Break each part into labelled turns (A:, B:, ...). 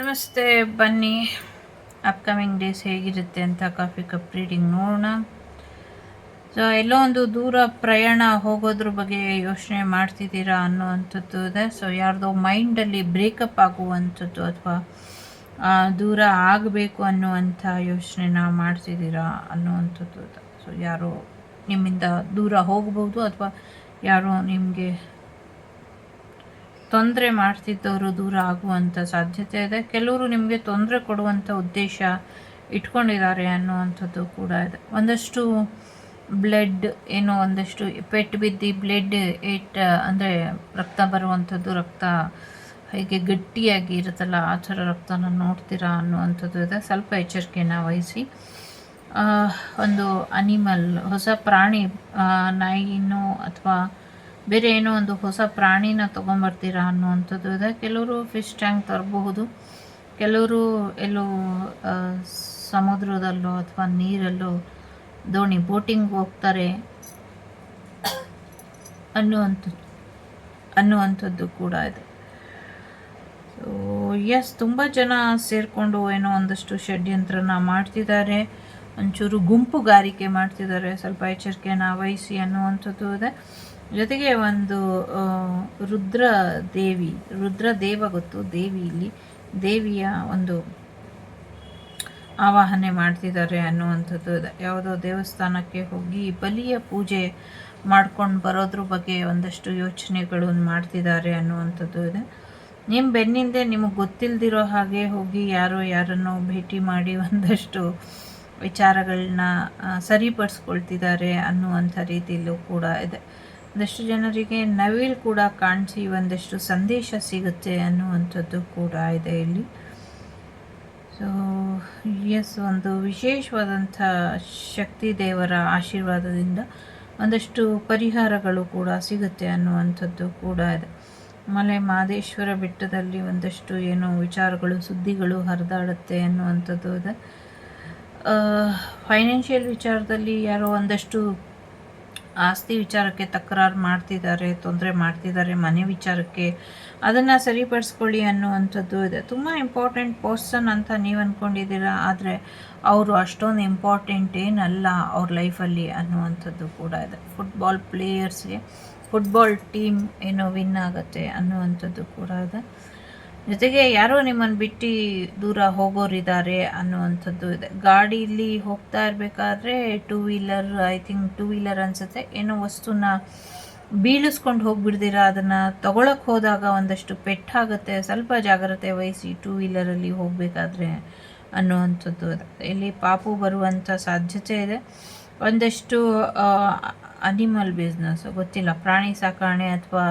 A: ನಮಸ್ತೆ ಬನ್ನಿ. Upcoming days ಹೇಗಿರುತ್ತೆ ಅಂತ ಕಾಫಿ ಕಪ್ ರೀಡಿಂಗ್ ನೋಡೋಣ. ಸೊ ಎಲ್ಲೋ ಒಂದು ದೂರ ಪ್ರಯಾಣ ಹೋಗೋದ್ರ ಬಗ್ಗೆ ಯೋಚನೆ ಮಾಡ್ತಿದ್ದೀರಾ ಅನ್ನೋವಂಥದ್ದು ಇದೆ. ಸೊ ಯಾರ್ದೋ ಮೈಂಡಲ್ಲಿ ಬ್ರೇಕಪ್ ಆಗುವಂಥದ್ದು ಅಥವಾ ದೂರ ಆಗಬೇಕು ಅನ್ನುವಂಥ ಯೋಚನೆನ ಮಾಡ್ತಿದ್ದೀರಾ ಅನ್ನುವಂಥದ್ದು ಇದೆ. ಸೊ ಯಾರೋ ನಿಮ್ಮಿಂದ ದೂರ ಹೋಗ್ಬೋದು ಅಥವಾ, ಯಾರೋ ನಿಮಗೆ ತೊಂದರೆ ಮಾಡ್ತಿದ್ದವರು ದೂರ ಆಗುವಂಥ ಸಾಧ್ಯತೆ ಇದೆ. ಕೆಲವರು ನಿಮಗೆ ತೊಂದರೆ ಕೊಡುವಂಥ ಉದ್ದೇಶ ಇಟ್ಕೊಂಡಿದ್ದಾರೆ ಅನ್ನುವಂಥದ್ದು ಕೂಡ ಇದೆ. ಒಂದಷ್ಟು ಬ್ಲಡ್, ಏನೋ ಒಂದಷ್ಟು ಪೆಟ್ಟು ಬಿದ್ದು ಬ್ಲಡ್ ಏಟ್, ಅಂದರೆ ರಕ್ತ ಬರುವಂಥದ್ದು, ರಕ್ತ ಹೀಗೆ ಗಟ್ಟಿಯಾಗಿ ಇರುತ್ತಲ್ಲ, ಆ ಥರ ರಕ್ತನ ನೋಡ್ತೀರಾ ಅನ್ನುವಂಥದ್ದು ಇದೆ. ಸ್ವಲ್ಪ ಎಚ್ಚರಿಕೆಯನ್ನು ವಹಿಸಿ. ಒಂದು ಅನಿಮಲ್, ಹೊಸ ಪ್ರಾಣಿ ನಾಯಿನೋ ಅಥವಾ ಬೇರೆ ಏನೋ ಒಂದು ಹೊಸ ಪ್ರಾಣಿನ ತೊಗೊಂಬರ್ತೀರಾ ಅನ್ನುವಂಥದ್ದು ಇದೆ. ಕೆಲವರು ಫಿಶ್ ಟ್ಯಾಂಕ್ ತರಬಹುದು. ಕೆಲವರು ಎಲ್ಲೋ ಸಮುದ್ರದಲ್ಲೋ ಅಥವಾ ನೀರಲ್ಲೋ ದೋಣಿ ಬೋಟಿಂಗ್ ಹೋಗ್ತಾರೆ ಅನ್ನುವಂಥದ್ದು ಅನ್ನುವಂಥದ್ದು ಕೂಡ ಇದೆ. ಸೊ ಎಸ್ ತುಂಬ ಜನ ಸೇರಿಕೊಂಡು ಏನೋ ಒಂದಷ್ಟು ಷಡ್ಯಂತ್ರನ ಮಾಡ್ತಿದ್ದಾರೆ. ಒಂಚೂರು ಗುಂಪುಗಾರಿಕೆ ಮಾಡ್ತಿದ್ದಾರೆ. ಸ್ವಲ್ಪ ಎಚ್ಚರಿಕೆಯನ್ನು ವಹಿಸಿ ಅನ್ನುವಂಥದ್ದು ಇದೆ. ಜೊತೆಗೆ ಒಂದು ರುದ್ರ ದೇವಿ, ರುದ್ರ ದೇವ ಗೊತ್ತು, ದೇವಿ ಇಲ್ಲಿ, ದೇವಿಯ ಒಂದು ಆವಾಹನೆ ಮಾಡ್ತಿದ್ದಾರೆ ಅನ್ನುವಂಥದ್ದು. ಯಾವುದೋ ದೇವಸ್ಥಾನಕ್ಕೆ ಹೋಗಿ ಬಲಿಯ ಪೂಜೆ ಮಾಡ್ಕೊಂಡು ಬರೋದ್ರ ಬಗ್ಗೆ ಒಂದಷ್ಟು ಯೋಚನೆಗಳು ಮಾಡ್ತಿದ್ದಾರೆ ಅನ್ನುವಂಥದ್ದು ಇದೆ. ನಿಮ್ಮ ಬೆನ್ನಿಂದೆ ನಿಮಗೆ ಗೊತ್ತಿಲ್ಲದಿರೋ ಹಾಗೆ ಹೋಗಿ ಯಾರೋ ಯಾರನ್ನು ಭೇಟಿ ಮಾಡಿ ಒಂದಷ್ಟು ವಿಚಾರಗಳನ್ನ ಸರಿಪಡಿಸ್ಕೊಳ್ತಿದ್ದಾರೆ ಅನ್ನುವಂಥ ರೀತಿಯಲ್ಲೂ ಕೂಡ ಇದೆ. ಒಂದಷ್ಟು ಜನರಿಗೆ ನವಿಲ್ ಕೂಡ ಕಾಣಿಸಿ ಒಂದಷ್ಟು ಸಂದೇಶ ಸಿಗುತ್ತೆ ಅನ್ನುವಂಥದ್ದು ಕೂಡ ಇದೆ ಇಲ್ಲಿ. ಸೊ ಎಸ್ ಒಂದು ವಿಶೇಷವಾದಂಥ ಶಕ್ತಿ ದೇವರ ಆಶೀರ್ವಾದದಿಂದ ಒಂದಷ್ಟು ಪರಿಹಾರಗಳು ಕೂಡ ಸಿಗುತ್ತೆ ಅನ್ನುವಂಥದ್ದು ಕೂಡ ಇದೆ. ಆಮೇಲೆ ಮಾದೇಶ್ವರ ಬೆಟ್ಟದಲ್ಲಿ ಒಂದಷ್ಟು ಏನೋ ವಿಚಾರಗಳು, ಸುದ್ದಿಗಳು ಹರಿದಾಡುತ್ತೆ ಅನ್ನುವಂಥದ್ದು ಇದೆ. ಫೈನಾನ್ಷಿಯಲ್ ವಿಚಾರದಲ್ಲಿ ಯಾರೋ ಒಂದಷ್ಟು ಆಸ್ತಿ ವಿಚಾರಕ್ಕೆ ತಕರಾರು ಮಾಡ್ತಿದ್ದಾರೆ, ತೊಂದರೆ ಮಾಡ್ತಿದ್ದಾರೆ, ಮನೆ ವಿಚಾರಕ್ಕೆ ಅದನ್ನು ಸರಿಪಡಿಸ್ಕೊಳ್ಳಿ ಅನ್ನುವಂಥದ್ದು ಇದೆ. ತುಂಬ ಇಂಪಾರ್ಟೆಂಟ್ ಪರ್ಸನ್ ಅಂತ ನೀವು ಅಂದ್ಕೊಂಡಿದ್ದೀರಾ ಆದರೆ ಅವರು ಅಷ್ಟೊಂದು ಇಂಪಾರ್ಟೆಂಟ್ ಏನಲ್ಲ ಅವ್ರ ಲೈಫಲ್ಲಿ ಅನ್ನುವಂಥದ್ದು ಕೂಡ ಇದೆ. ಫುಟ್ಬಾಲ್ ಪ್ಲೇಯರ್ಸ್ಗೆ ಫುಟ್ಬಾಲ್ ಟೀಮ್ ಏನೋ ವಿನ್ ಆಗುತ್ತೆ ಅನ್ನುವಂಥದ್ದು ಕೂಡ ಇದೆ. ಜೊತೆಗೆ ಯಾರೋ ನಿಮ್ಮನ್ನು ಬಿಟ್ಟು ದೂರ ಹೋಗೋರಿದ್ದಾರೆ ಅನ್ನುವಂಥದ್ದು ಇದೆ. ಗಾಡೀಲಿ ಹೋಗ್ತಾ ಇರಬೇಕಾದ್ರೆ two wheeler I think two wheeler ಅನಿಸುತ್ತೆ. ಏನೋ ವಸ್ತುನ ಬೀಳಿಸ್ಕೊಂಡು ಹೋಗ್ಬಿಡ್ದಿರ, ಅದನ್ನು ತಗೊಳಕ್ಕೆ ಹೋದಾಗ ಒಂದಷ್ಟು ಪೆಟ್ಟಾಗುತ್ತೆ. ಸ್ವಲ್ಪ ಜಾಗ್ರತೆ ವಹಿಸಿ ಟೂ ವೀಲರಲ್ಲಿ ಹೋಗಬೇಕಾದ್ರೆ ಅನ್ನುವಂಥದ್ದು ಇಲ್ಲಿ ಪಾಪು ಬರುವಂಥ ಸಾಧ್ಯತೆ ಇದೆ. ಒಂದಷ್ಟು ಅನಿಮಲ್ ಬಿಸ್ನೆಸ್ ಗೊತ್ತಿಲ್ಲ. ಪ್ರಾಣಿ ಸಾಕಾಣೆ ಅಥವಾ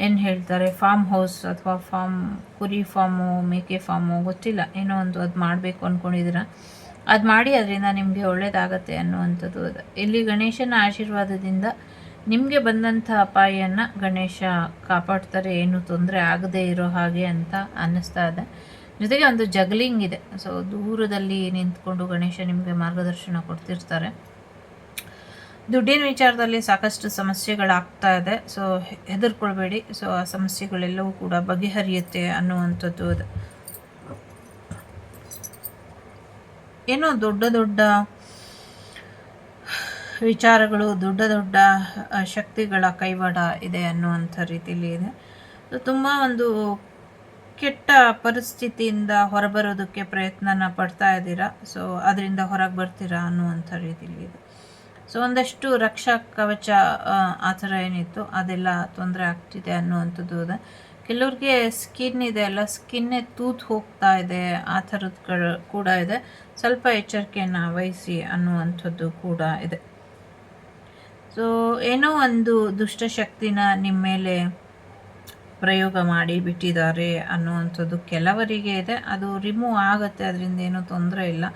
A: ಏನು ಹೇಳ್ತಾರೆ? ಫಾರ್ಮ್ ಹೌಸ್ ಅಥವಾ ಫಾರ್ಮ್ ಕುರಿ ಫಾರ್ಮು ಮೇಕೆ ಫಾರ್ಮು ಗೊತ್ತಿಲ್ಲ. ಏನೋ ಒಂದು ಅದು ಮಾಡಬೇಕು ಅಂದ್ಕೊಂಡಿದ್ದೀರ ಅದು ಮಾಡಿ ಅದರಿಂದ ನಿಮಗೆ ಒಳ್ಳೆಯದಾಗತ್ತೆ ಅನ್ನುವಂಥದ್ದು ಅದು. ಇಲ್ಲಿ ಗಣೇಶನ ಆಶೀರ್ವಾದದಿಂದ ನಿಮಗೆ ಬಂದಂಥ ಅಪಾಯನ್ನ ಗಣೇಶ ಕಾಪಾಡ್ತಾರೆ. ಏನು ತೊಂದರೆ ಆಗದೇ ಇರೋ ಹಾಗೆ ಅಂತ ಅನ್ನಿಸ್ತಾ ಇದೆ. ಜೊತೆಗೆ ಒಂದು ಜಗ್ಲಿಂಗ್ ಇದೆ. ಸೊ ದೂರದಲ್ಲಿ ನಿಂತ್ಕೊಂಡು ಗಣೇಶ ನಿಮಗೆ ಮಾರ್ಗದರ್ಶನ ಕೊಡ್ತಿರ್ತಾರೆ. ದುಡ್ಡಿನ ವಿಚಾರದಲ್ಲಿ ಸಾಕಷ್ಟು ಸಮಸ್ಯೆಗಳಾಗ್ತಾ ಇದೆ. ಸೊ ಹೆದರ್ಕೊಳ್ಬೇಡಿ. ಸೊ ಆ ಸಮಸ್ಯೆಗಳೆಲ್ಲವೂ ಕೂಡ ಬಗೆಹರಿಯುತ್ತೆ ಅನ್ನುವಂಥದ್ದು ಅದು. ಏನೋ ದೊಡ್ಡ ದೊಡ್ಡ ವಿಚಾರಗಳು, ದೊಡ್ಡ ದೊಡ್ಡ ಶಕ್ತಿಗಳ ಕೈವಾಡ ಇದೆ ಅನ್ನುವಂಥ ರೀತಿಯಲ್ಲಿ ಇದೆ. ತುಂಬ ಒಂದು ಕೆಟ್ಟ ಪರಿಸ್ಥಿತಿಯಿಂದ ಹೊರಬರೋದಕ್ಕೆ ಪ್ರಯತ್ನನ ಪಡ್ತಾ ಇದ್ದೀರಾ? ಸೊ ಅದರಿಂದ ಹೊರಗೆ ಬರ್ತೀರಾ ಅನ್ನುವಂಥ ರೀತಿಯಲ್ಲಿ ಇದೆ. ಸೊ ಒಂದಷ್ಟು ರಕ್ಷಾ ಕವಚ, ಆ ಥರ ಏನಿತ್ತು. ಅದೆಲ್ಲ ತೊಂದರೆ ಆಗ್ತಿದೆ ಅನ್ನುವಂಥದ್ದು ಇದೆ. ಕೆಲವ್ರಿಗೆ ಸ್ಕಿನ್ ಇದೆ ಅಲ್ಲ ಸ್ಕಿನ್ನೇ ತೂತು ಹೋಗ್ತಾ ಇದೆ, ಆ ಥರದ್ಗಳು ಕೂಡ ಇದೆ. ಸ್ವಲ್ಪ ಎಚ್ಚರಿಕೆಯನ್ನು ವಹಿಸಿ ಅನ್ನುವಂಥದ್ದು ಕೂಡ ಇದೆ. ಸೊ ಏನೋ ಒಂದು ದುಷ್ಟಶಕ್ತಿನ ನಿಮ್ಮ ಮೇಲೆ ಪ್ರಯೋಗ ಮಾಡಿ ಬಿಟ್ಟಿದ್ದಾರೆ ಅನ್ನುವಂಥದ್ದು ಕೆಲವರಿಗೆ ಇದೆ. ಅದು ರಿಮೂವ್ ಆಗುತ್ತೆ, ಅದರಿಂದ ಏನೂ ತೊಂದರೆ ಇಲ್ಲ.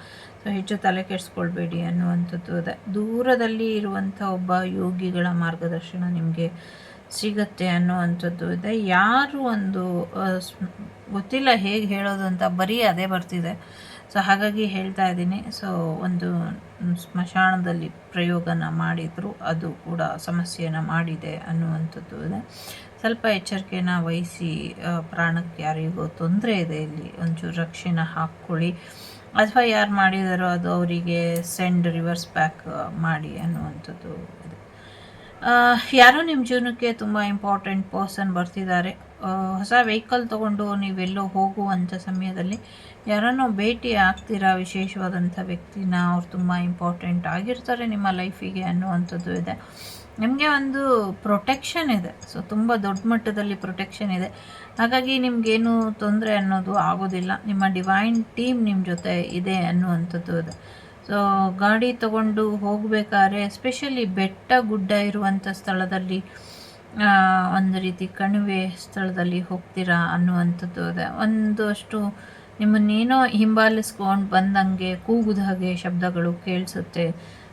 A: ಸೊ ಹೆಚ್ಚು ತಲೆ ಕೆಡಿಸ್ಕೊಳ್ಬೇಡಿ ಅನ್ನುವಂಥದ್ದು ಇದೆ ದೂರದಲ್ಲಿ ಇರುವಂಥ ಒಬ್ಬ ಯೋಗಿಗಳ ಮಾರ್ಗದರ್ಶನ ನಿಮಗೆ ಸಿಗತ್ತೆ ಅನ್ನುವಂಥದ್ದು ಇದೆ. ಯಾರು ಒಂದು ಗೊತ್ತಿಲ್ಲ ಹೇಗೆ ಹೇಳೋದು ಅಂತ, ಬರೀ ಅದೇ ಬರ್ತಿದೆ. ಸೊ, ಹಾಗಾಗಿ ಹೇಳ್ತಾ ಇದ್ದೀನಿ. ಸೊ, ಒಂದು ಸ್ಮಶಾನದಲ್ಲಿ ಪ್ರಯೋಗನ ಮಾಡಿದ್ರು ಅದು ಕೂಡ ಸಮಸ್ಯೆಯನ್ನು ಮಾಡಿದೆ ಅನ್ನುವಂಥದ್ದು ಇದೆ. ಸ್ವಲ್ಪ ಎಚ್ಚರಿಕೆನ ವಹಿಸಿ ಪ್ರಾಣಕ್ಕೆ ಯಾರಿಗೂ ತೊಂದರೆ ಇದೆ, ಇಲ್ಲಿ ಒಂಚೂರು ರಕ್ಷೆನ ಹಾಕ್ಕೊಳ್ಳಿ. ಅಥವಾ ಯಾರು ಮಾಡಿದಾರೋ ಅದು ಅವರಿಗೆ ಸೆಂಡ್ ರಿವರ್ಸ್ ಬ್ಯಾಕ್ ಮಾಡಿ ಅನ್ನುವಂಥದ್ದು ಇದೆ. ಯಾರೋ ನಿಮ್ಮ ಜೀವನಕ್ಕೆ ತುಂಬ ಇಂಪಾರ್ಟೆಂಟ್ ಪರ್ಸನ್ ಬರ್ತಿದ್ದಾರೆ. ಹೊಸ ವೆಹಿಕಲ್ ತೊಗೊಂಡು ನೀವೆಲ್ಲೋ ಹೋಗುವಂಥ ಸಮಯದಲ್ಲಿ ಯಾರನ್ನೋ ಭೇಟಿ ಆಗ್ತೀರಾ? ವಿಶೇಷವಾದಂಥ ವ್ಯಕ್ತಿನ ಅವ್ರು ತುಂಬ ಇಂಪಾರ್ಟೆಂಟ್ ಆಗಿರ್ತಾರೆ ನಿಮ್ಮ ಲೈಫಿಗೆ ಅನ್ನುವಂಥದ್ದು ಇದೆ. ನಿಮಗೆ ಒಂದು ಪ್ರೊಟೆಕ್ಷನ್ ಇದೆ. ಸೊ ತುಂಬ ದೊಡ್ಡ ಮಟ್ಟದಲ್ಲಿ ಪ್ರೊಟೆಕ್ಷನ್ ಇದೆ. ಹಾಗಾಗಿ ನಿಮಗೇನು ತೊಂದರೆ ಅನ್ನೋದು ಆಗೋದಿಲ್ಲ. ನಿಮ್ಮ ಡಿವೈನ್ ಟೀಮ್ ನಿಮ್ಮ ಜೊತೆ ಇದೆ ಅನ್ನುವಂಥದ್ದು ಇದೆ ಸೊ ಗಾಡಿ ತಗೊಂಡು ಹೋಗಬೇಕಾದ್ರೆ ಎಸ್ಪೆಷಲಿ ಬೆಟ್ಟ ಗುಡ್ಡ ಇರುವಂಥ ಸ್ಥಳದಲ್ಲಿ ಒಂದು ರೀತಿ ಕಣಿವೆ ಸ್ಥಳದಲ್ಲಿ ಹೋಗ್ತೀರಾ ಅನ್ನುವಂಥದ್ದು ಇದೆ ಒಂದಷ್ಟು ನಿಮ್ಮನ್ನೇನೋ ಹಿಂಬಾಲಿಸ್ಕೊಂಡು ಬಂದಂಗೆ ಕೂಗುದ ಹಾಗೆ ಶಬ್ದಗಳು ಕೇಳಿಸುತ್ತೆ.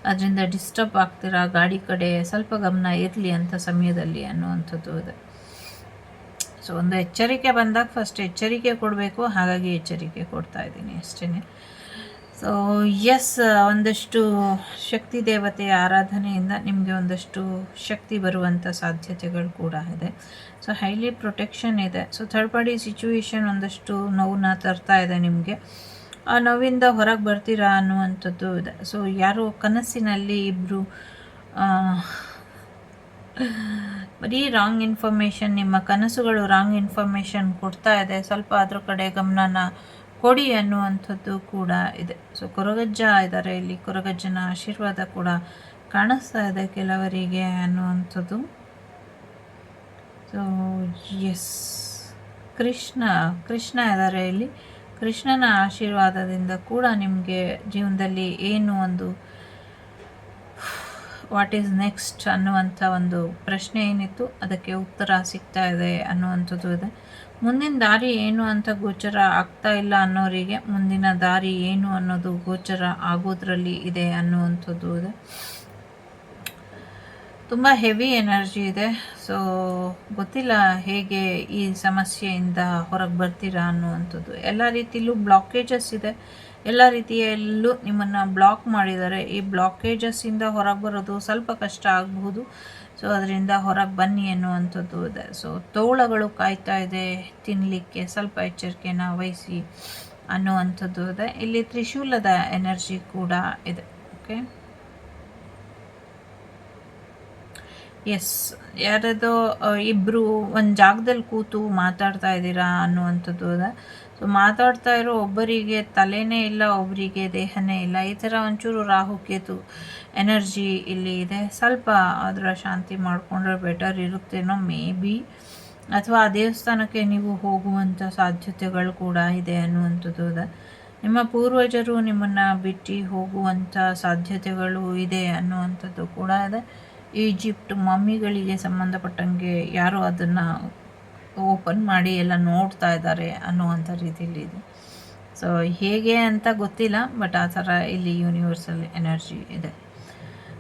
A: ಅದರಿಂದ ಡಿಸ್ಟರ್ಬ್ ಆಗ್ತೀರಾ? ಗಾಡಿ ಕಡೆ ಸ್ವಲ್ಪ ಗಮನ ಇರಲಿ ಅಂತ ಸಮಯದಲ್ಲಿ ಅನ್ನುವಂಥದ್ದು ಇದೆ. ಸೊ ಒಂದು ಎಚ್ಚರಿಕೆ ಬಂದಾಗ ಫಸ್ಟ್ ಎಚ್ಚರಿಕೆ ಕೊಡಬೇಕು. ಹಾಗಾಗಿ ಎಚ್ಚರಿಕೆ ಕೊಡ್ತಾ ಇದ್ದೀನಿ ಅಷ್ಟೇ ಸೊ ಎಸ್ ಒಂದಷ್ಟು ಶಕ್ತಿ ದೇವತೆಯ ಆರಾಧನೆಯಿಂದ ನಿಮಗೆ ಒಂದಷ್ಟು ಶಕ್ತಿ ಬರುವಂಥ ಸಾಧ್ಯತೆಗಳು ಕೂಡ ಇದೆ. ಸೊ ಹೈಲಿ ಪ್ರೊಟೆಕ್ಷನ್ ಇದೆ. ಸೊ ಥರ್ಡ್ ಪಾರ್ಟಿ ಸಿಚುವೇಶನ್ ಒಂದಷ್ಟು ನೋವನ್ನ ತರ್ತಾ ಇದೆ ನಿಮಗೆ. ಆ ನೋವಿಂದ ಹೊರಗೆ ಬರ್ತೀರಾ ಅನ್ನುವಂಥದ್ದು ಇದೆ. ಸೊ ಯಾರು ಕನಸಿನಲ್ಲಿ ಇಬ್ಬರು ಬರೀ ರಾಂಗ್ ಇನ್ಫಾರ್ಮೇಷನ್ ನಿಮ್ಮ ಕನಸುಗಳು ರಾಂಗ್ ಇನ್ಫಾರ್ಮೇಷನ್ ಕೊಡ್ತಾ ಇದೆ. ಸ್ವಲ್ಪ ಅದ್ರ ಕಡೆ ಗಮನನ ಕೊಡಿ ಅನ್ನುವಂಥದ್ದು ಕೂಡ ಇದೆ. ಸೊ ಕೊರಗಜ್ಜ ಇದ್ದಾರೆ ಇಲ್ಲಿ. ಕೊರಗಜ್ಜನ ಆಶೀರ್ವಾದ ಕೂಡ ಕಾಣಿಸ್ತಾ ಇದೆ ಕೆಲವರಿಗೆ ಅನ್ನುವಂಥದ್ದು. ಸೊ ಎಸ್ ಕೃಷ್ಣ ಕೃಷ್ಣ ಇದ್ದಾರೆ ಇಲ್ಲಿ. ಕೃಷ್ಣನ ಆಶೀರ್ವಾದದಿಂದ ಕೂಡ ನಿಮಗೆ ಜೀವನದಲ್ಲಿ ಏನು ಒಂದು ವಾಟ್ ಈಸ್ ನೆಕ್ಸ್ಟ್ ಅನ್ನುವಂಥ ಒಂದು ಪ್ರಶ್ನೆ ಏನಿತ್ತು, ಅದಕ್ಕೆ ಉತ್ತರ ಸಿಗ್ತಾ ಇದೆ ಅನ್ನುವಂಥದ್ದು ಇದೆ. ಮುಂದಿನ ದಾರಿ ಏನು ಅಂತ ಗೋಚರ ಆಗ್ತಾ ಇಲ್ಲ ಅನ್ನೋರಿಗೆ ಮುಂದಿನ ದಾರಿ ಏನು ಅನ್ನೋದು ಗೋಚರ ಆಗೋದ್ರಲ್ಲಿ ಇದೆ ಅನ್ನುವಂಥದ್ದು ಇದೆ. ತುಂಬ ಹೆವಿ ಎನರ್ಜಿ ಇದೆ. ಸೊ ಗೊತ್ತಿಲ್ಲ ಹೇಗೆ ಈ ಸಮಸ್ಯೆಯಿಂದ ಹೊರಗೆ ಬರ್ತೀರಾ ಅನ್ನುವಂಥದ್ದು. ಎಲ್ಲ ರೀತಿಯಲ್ಲೂ ಬ್ಲಾಕೇಜಸ್ ಇದೆ. ಎಲ್ಲ ರೀತಿಯಲ್ಲೂ ನಿಮ್ಮನ್ನು ಬ್ಲಾಕ್ ಮಾಡಿದ್ದಾರೆ. ಈ ಬ್ಲಾಕೇಜಸ್ಸಿಂದ ಹೊರಗೆ ಬರೋದು ಸ್ವಲ್ಪ ಕಷ್ಟ ಆಗಬಹುದು. ಸೊ ಅದರಿಂದ ಹೊರಗೆ ಬನ್ನಿ ಅನ್ನುವಂಥದ್ದು ಇದೆ. ಸೊ ತೋಳಗಳು ಕಾಯ್ತಾ ಇದೆ. ತಿನ್ನಲಿಕ್ಕೆ ಸ್ವಲ್ಪ ಎಚ್ಚರಿಕೆನ ವಹಿಸಿ ಅನ್ನುವಂಥದ್ದು ಇದೆ. ಇಲ್ಲಿ ತ್ರಿಶೂಲದ ಎನರ್ಜಿ ಕೂಡ ಇದೆ. ಓಕೆ ಎಸ್ ಯಾರದೋ ಇಬ್ಬರು ಒಂದು ಜಾಗದಲ್ಲಿ ಕೂತು ಮಾತಾಡ್ತಾ ಇದ್ದೀರಾ ಅನ್ನುವಂಥದ್ದು ಅದ. ಸೊ ಮಾತಾಡ್ತಾ ಇರೋ ಒಬ್ಬರಿಗೆ ತಲೆನೇ ಇಲ್ಲ ಒಬ್ಬರಿಗೆ ದೇಹನೇ ಇಲ್ಲ. ಈ ಥರ ಒಂಚೂರು ರಾಹು, ಕೇತು ಎನರ್ಜಿ ಇಲ್ಲಿ ಇದೆ. ಸ್ವಲ್ಪ ಅದರ ಶಾಂತಿ ಮಾಡಿಕೊಂಡ್ರೆ ಬೆಟರ್ ಇರುತ್ತೇನೋ ಮೇ ಬಿ ಅಥವಾ ಆ ದೇವಸ್ಥಾನಕ್ಕೆ ನೀವು ಹೋಗುವಂಥ ಸಾಧ್ಯತೆಗಳು ಕೂಡ ಇದೆ ಅನ್ನುವಂಥದ್ದು ಅದ. ನಿಮ್ಮ ಪೂರ್ವಜರು ನಿಮ್ಮನ್ನು ಬಿಟ್ಟು ಹೋಗುವಂಥ ಸಾಧ್ಯತೆಗಳು ಇದೆ ಅನ್ನುವಂಥದ್ದು ಕೂಡ ಇದೆ ಈಜಿಪ್ಟ್ ಮಮ್ಮಿಗಳಿಗೆ ಸಂಬಂಧಪಟ್ಟಂಗೆ ಯಾರು ಅದನ್ನು ಓಪನ್ ಮಾಡಿ ಎಲ್ಲ ನೋಡ್ತಾ ಇದ್ದಾರೆ ಅನ್ನುವಂಥ ರೀತಿಯಲ್ಲಿ ಇದೆ. ಸೊ ಹೇಗೆ ಅಂತ ಗೊತ್ತಿಲ್ಲ ಬಟ್ ಆ ಥರ ಇಲ್ಲಿ ಯೂನಿವರ್ಸಲ್ ಎನರ್ಜಿ ಇದೆ.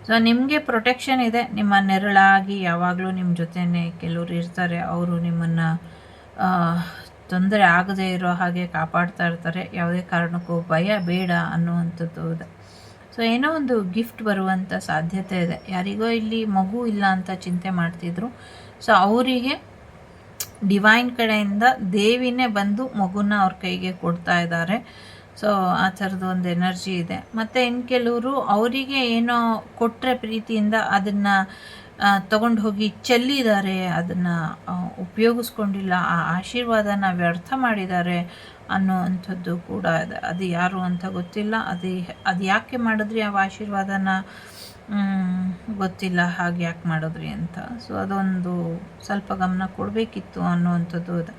A: ಸೊ ನಿಮಗೆ ಪ್ರೊಟೆಕ್ಷನ್ ಇದೆ. ನಿಮ್ಮ ನೆರಳಾಗಿ ಯಾವಾಗಲೂ ನಿಮ್ಮ ಜೊತೆನೇ ಕೆಲವರು ಇರ್ತಾರೆ. ಅವರು ನಿಮ್ಮನ್ನು ತೊಂದರೆ ಆಗದೇ ಇರೋ ಹಾಗೆ ಕಾಪಾಡ್ತಾ ಇರ್ತಾರೆ. ಯಾವುದೇ ಕಾರಣಕ್ಕೂ ಭಯ ಬೇಡ ಅನ್ನುವಂಥದ್ದು ಇದೆ. ಸೊ ಏನೋ ಒಂದು ಗಿಫ್ಟ್ ಬರುವಂಥ ಸಾಧ್ಯತೆ ಇದೆ. ಯಾರಿಗೋ ಇಲ್ಲಿ ಮಗು ಇಲ್ಲ ಅಂತ ಚಿಂತೆ ಮಾಡ್ತಿದ್ರು. ಸೊ ಅವರಿಗೆ ಡಿವೈನ್ ಕಡೆಯಿಂದ ದೇವಿನೇ ಬಂದು ಮಗುನ ಅವ್ರ ಕೈಗೆ ಕೊಡ್ತಾ ಇದ್ದಾರೆ. ಸೊ ಆ ಥರದ್ದು ಒಂದು ಎನರ್ಜಿ ಇದೆ. ಮತ್ತು ಇನ್ನು ಕೆಲವರು ಅವರಿಗೆ ಏನೋ ಕೊಟ್ಟರೆ ಪ್ರೀತಿಯಿಂದ ಅದನ್ನು ತಗೊಂಡು ಹೋಗಿ ಚೆಲ್ಲಿದ್ದಾರೆ, ಅದನ್ನು ಉಪಯೋಗಿಸ್ಕೊಂಡಿಲ್ಲ, ಆ ಆಶೀರ್ವಾದನ ವ್ಯರ್ಥ ಮಾಡಿದ್ದಾರೆ ಅನ್ನುವಂಥದ್ದು ಕೂಡ ಇದೆ. ಅದು ಯಾರು ಅಂತ ಗೊತ್ತಿಲ್ಲ. ಅದು ಅದು ಯಾಕೆ ಮಾಡಿದ್ರಿ ಆ ಆಶೀರ್ವಾದನ? ಗೊತ್ತಿಲ್ಲ. ಹಾಗೆ ಯಾಕೆ ಮಾಡಿದ್ರಿ ಅಂತ. ಸೊ ಅದೊಂದು ಸ್ವಲ್ಪ ಗಮನ ಕೊಡಬೇಕಿತ್ತು ಅನ್ನುವಂಥದ್ದು ಇದೆ.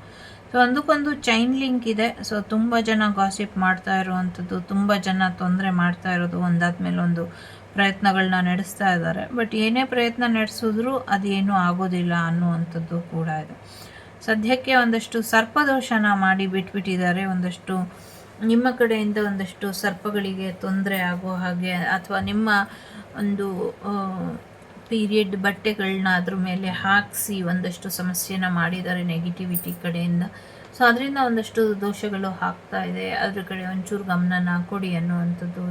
A: ಸೊ ಒಂದಕ್ಕೊಂದು ಚೈನ್ ಲಿಂಕ್ ಇದೆ. ಸೊ ತುಂಬ ಜನ ಗಾಸಿಪ್ ಮಾಡ್ತಾ ಇರುವಂಥದ್ದು, ತುಂಬ ಜನ ತೊಂದರೆ ಮಾಡ್ತಾ ಇರೋದು, ಒಂದಾದ್ಮೇಲೆ ಒಂದು ಪ್ರಯತ್ನಗಳನ್ನ ನಡೆಸ್ತಾ ಇದ್ದಾರೆ. ಬಟ್ ಏನೇ ಪ್ರಯತ್ನ ನಡೆಸಿದ್ರೂ ಅದೇನೂ ಆಗೋದಿಲ್ಲ ಅನ್ನುವಂಥದ್ದು ಕೂಡ ಇದೆ. ಸದ್ಯಕ್ಕೆ ಒಂದಷ್ಟು ಸರ್ಪದೋಷನ ಮಾಡಿ ಬಿಟ್ಬಿಟ್ಟಿದ್ದಾರೆ. ಒಂದಷ್ಟು ನಿಮ್ಮ ಕಡೆಯಿಂದ ಒಂದಷ್ಟು ಸರ್ಪಗಳಿಗೆ ತೊಂದರೆ ಆಗೋ ಹಾಗೆ ಅಥವಾ ನಿಮ್ಮ ಒಂದು ಪೀರಿಯಡ್ ಬಟ್ಟೆಗಳನ್ನ ಅದ್ರ ಮೇಲೆ ಹಾಕಿಸಿ ಒಂದಷ್ಟು ಸಮಸ್ಯೆನ ಮಾಡಿದ್ದಾರೆ ನೆಗೆಟಿವಿಟಿ ಕಡೆಯಿಂದ. ಸೊ ಅದರಿಂದ ಒಂದಷ್ಟು ದೋಷಗಳು ಆಗ್ತಾ ಇದೆ. ಅದ್ರ ಕಡೆ ಒಂಚೂರು ಗಮನನ ಕೊಡಿ ಅನ್ನುವಂಥದ್ದು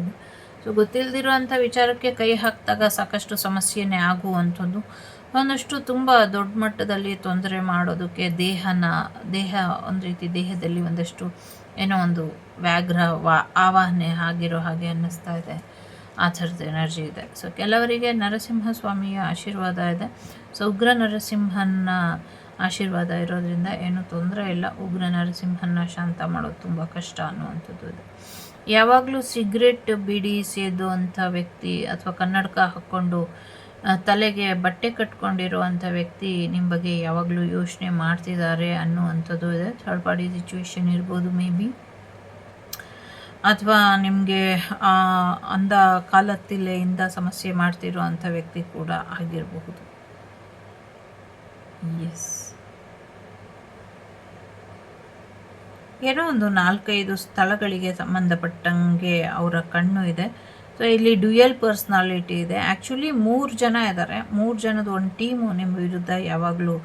A: ಸೊ ಗೊತ್ತಿಲ್ಲದಿರುವಂಥ ವಿಚಾರಕ್ಕೆ ಕೈ ಹಾಕಿದಾಗ ಸಾಕಷ್ಟು ಸಮಸ್ಯೆನೇ ಆಗುವಂಥದ್ದು. ಒಂದಷ್ಟು ತುಂಬ ದೊಡ್ಡ ಮಟ್ಟದಲ್ಲಿ ತೊಂದರೆ ಮಾಡೋದಕ್ಕೆ ದೇಹನ, ದೇಹ ಒಂದು ರೀತಿ ದೇಹದಲ್ಲಿ ಒಂದಷ್ಟು ಏನೋ ಒಂದು ವ್ಯಾಘ್ರ ವಾ, ಆವಾಹನೆ ಆಗಿರೋ ಹಾಗೆ ಅನ್ನಿಸ್ತಾ ಇದೆ. ಆ ಥರದ ಎನರ್ಜಿ ಇದೆ. ಸೊ ಕೆಲವರಿಗೆ ನರಸಿಂಹ ಸ್ವಾಮಿಯ ಆಶೀರ್ವಾದ ಇದೆ. ಸೊ ಉಗ್ರ ನರಸಿಂಹನ ಆಶೀರ್ವಾದ ಇರೋದ್ರಿಂದ ಏನೂ ತೊಂದರೆ ಇಲ್ಲ. ಉಗ್ರ ನರಸಿಂಹನ ಶಾಂತ ಮಾಡೋದು ತುಂಬ ಕಷ್ಟ ಅನ್ನುವಂಥದ್ದು ಇದೆ. ಯಾವಾಗಲೂ ಸಿಗ್ರೆಟ್ ಬಿಡಿ ಸೇದುವಂಥ ವ್ಯಕ್ತಿ ಅಥವಾ ಕನ್ನಡಕ ಹಾಕ್ಕೊಂಡು ತಲೆಗೆ ಬಟ್ಟೆ ಕಟ್ಕೊಂಡಿರುವಂಥ ವ್ಯಕ್ತಿ ನಿಮ್ಮ ಬಗ್ಗೆ ಯಾವಾಗಲೂ ಯೋಚನೆ ಮಾಡ್ತಿದ್ದಾರೆ ಅನ್ನುವಂಥದ್ದು ಇದೆ. ಥರ್ಡ್ ಪಾರ್ಟಿ ಸಿಚುವೇಶನ್ ಇರ್ಬೋದು ಮೇ ಬಿ. ಅಥವಾ ನಿಮಗೆ ಅಂದ ಕಾಲತ್ತಿಲೆಯಿಂದ ಸಮಸ್ಯೆ ಮಾಡ್ತಿರೋ ಅಂಥ ವ್ಯಕ್ತಿ ಕೂಡ ಆಗಿರಬಹುದು. ಎಸ್ ಏನೋ ಒಂದು ನಾಲ್ಕೈದು ಸ್ಥಳಗಳಿಗೆ ಸಂಬಂಧಪಟ್ಟಂಗೆ ಅವರ ಕಣ್ಣು ಇದೆ. ಸೊ ಇಲ್ಲಿ ಡ್ಯುಯಲ್ ಪರ್ಸ್ನಾಲಿಟಿ ಇದೆ. ಆ್ಯಕ್ಚುಲಿ ಮೂರು ಜನ ಇದ್ದಾರೆ ಮೂರು ಜನದ ಒಂದು ಟೀಮು ನಿಮ್ಮ ವಿರುದ್ಧ ಯಾವಾಗಲೂ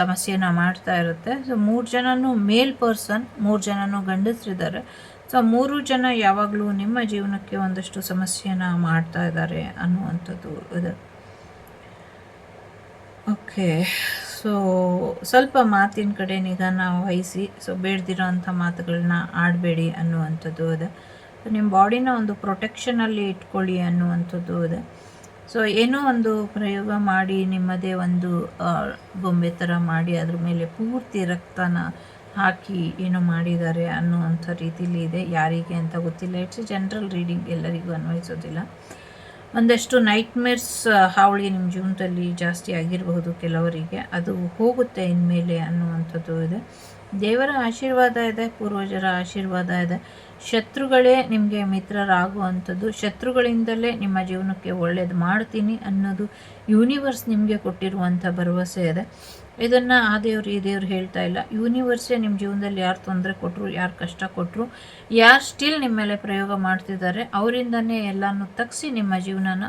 A: ಸಮಸ್ಯೆನ ಮಾಡ್ತಾ ಇರುತ್ತೆ. ಸೊ ಮೂರು ಜನನೂ ಮೇಲ್ ಪರ್ಸನ್ ಮೂರು ಜನನೂ ಗಂಡಸರಿದ್ದಾರೆ. ಸೊ ಮೂರು ಜನ ಯಾವಾಗಲೂ ನಿಮ್ಮ ಜೀವನಕ್ಕೆ ಒಂದಷ್ಟು ಸಮಸ್ಯೆನ ಮಾಡ್ತಾ ಇದ್ದಾರೆ ಅನ್ನುವಂಥದ್ದು ಇದೆ. ಓಕೆ ಸೊ ಸ್ವಲ್ಪ ಮಾತಿನ ಕಡೆ ನಿಧಾನ ವಹಿಸಿ ಸೊ ಬೇಡ್ದಿರೋ ಅಂಥ ಮಾತುಗಳನ್ನ ಆಡಬೇಡಿ ಅನ್ನುವಂಥದ್ದು ಇದೆ. ನಿಮ್ಮ ಬಾಡಿನ ಒಂದು ಪ್ರೊಟೆಕ್ಷನಲ್ಲಿ ಇಟ್ಕೊಳ್ಳಿ ಅನ್ನುವಂಥದ್ದು ಇದೆ. ಸೊ ಏನೋ ಒಂದು ಪ್ರಯೋಗ ಮಾಡಿ, ನಿಮ್ಮದೇ ಒಂದು ಗೊಂಬೆ ಥರ ಮಾಡಿ, ಅದ್ರ ಮೇಲೆ ಪೂರ್ತಿ ರಕ್ತನ ಹಾಕಿ ಏನೋ ಮಾಡಿದ್ದಾರೆ ಅನ್ನುವಂಥ ರೀತಿಲಿ ಇದೆ. ಯಾರಿಗೆ ಅಂತ ಗೊತ್ತಿಲ್ಲ. ಇಟ್ಸ್ ಜನರಲ್ ರೀಡಿಂಗ್ ಎಲ್ಲರಿಗೂ ಅನ್ವಯಿಸೋದಿಲ್ಲ. ಒಂದಷ್ಟು ನೈಟ್ ಮೇರ್ಸ್ ಹಾವಳಿ ನಿಮ್ಮ ಜೀವನದಲ್ಲಿ ಜಾಸ್ತಿ ಆಗಿರಬಹುದು ಕೆಲವರಿಗೆ. ಅದು ಹೋಗುತ್ತೆ ಇನ್ಮೇಲೆ ಅನ್ನುವಂಥದ್ದು ಇದೆ. ದೇವರ ಆಶೀರ್ವಾದ ಇದೆ, ಪೂರ್ವಜರ ಆಶೀರ್ವಾದ ಇದೆ. ಶತ್ರುಗಳೇ ನಿಮಗೆ ಮಿತ್ರರಾಗುವಂಥದ್ದು. ಶತ್ರುಗಳಿಂದಲೇ ನಿಮ್ಮ ಜೀವನಕ್ಕೆ ಒಳ್ಳೇದು ಮಾಡ್ತೀನಿ ಅನ್ನೋದು ಯೂನಿವರ್ಸ್ ನಿಮಗೆ ಕೊಟ್ಟಿರುವಂಥ ಭರವಸೆ ಇದೆ. ಇದನ್ನು ಆ ದೇವರು, ಈ ದೇವ್ರು ಹೇಳ್ತಾ ಇಲ್ಲ. ಯೂನಿವರ್ಸೇ ನಿಮ್ಮ ಜೀವನದಲ್ಲಿ ಯಾರು ತೊಂದರೆ ಕೊಟ್ಟರು ಯಾರು ಕಷ್ಟ ಕೊಟ್ಟರು ಯಾರು ಸ್ಟಿಲ್ ನಿಮ್ಮ ಮೇಲೆ ಪ್ರಯೋಗ ಮಾಡ್ತಿದ್ದಾರೆ, ಅವರಿಂದನೇ ಎಲ್ಲನೂ ತಗ್ಸಿ ನಿಮ್ಮ ಜೀವನನ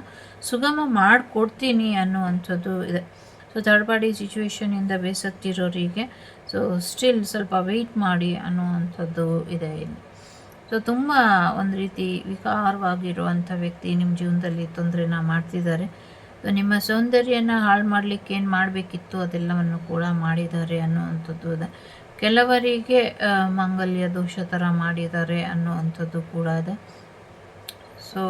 A: ಸುಗಮ ಮಾಡಿಕೊಡ್ತೀನಿ ಅನ್ನುವಂಥದ್ದು ಇದೆ. ಸೊ ಥರ್ಡ್ ಪಾರ್ಟಿ ಸಿಚುವೇಶನಿಂದ ಬೇಸತ್ತಿರೋರಿಗೆ ಸೊ ಸ್ಟಿಲ್ ಸ್ವಲ್ಪ ವೆಯ್ಟ್ ಮಾಡಿ ಅನ್ನುವಂಥದ್ದು ಇದೆ ಇಲ್ಲಿ. ಸೊ ತುಂಬ ಒಂದು ರೀತಿ ವಿಕಾರವಾಗಿರುವಂಥ ವ್ಯಕ್ತಿ ನಿಮ್ಮ ಜೀವನದಲ್ಲಿ ತೊಂದರೆನ ಮಾಡ್ತಿದ್ದಾರೆ. ಸೊ ನಿಮ್ಮ ಸೌಂದರ್ಯನ ಹಾಳು ಮಾಡಲಿಕ್ಕೆ ಏನು ಮಾಡಬೇಕಿತ್ತು ಅದೆಲ್ಲವನ್ನು ಕೂಡ ಮಾಡಿದ್ದಾರೆ ಅನ್ನುವಂಥದ್ದು ಇದೆ. ಕೆಲವರಿಗೆ ಮಾಂಗಲ್ಯ ದೋಷ ಥರ ಮಾಡಿದ್ದಾರೆ ಅನ್ನುವಂಥದ್ದು ಕೂಡ ಇದೆ. ಸೊ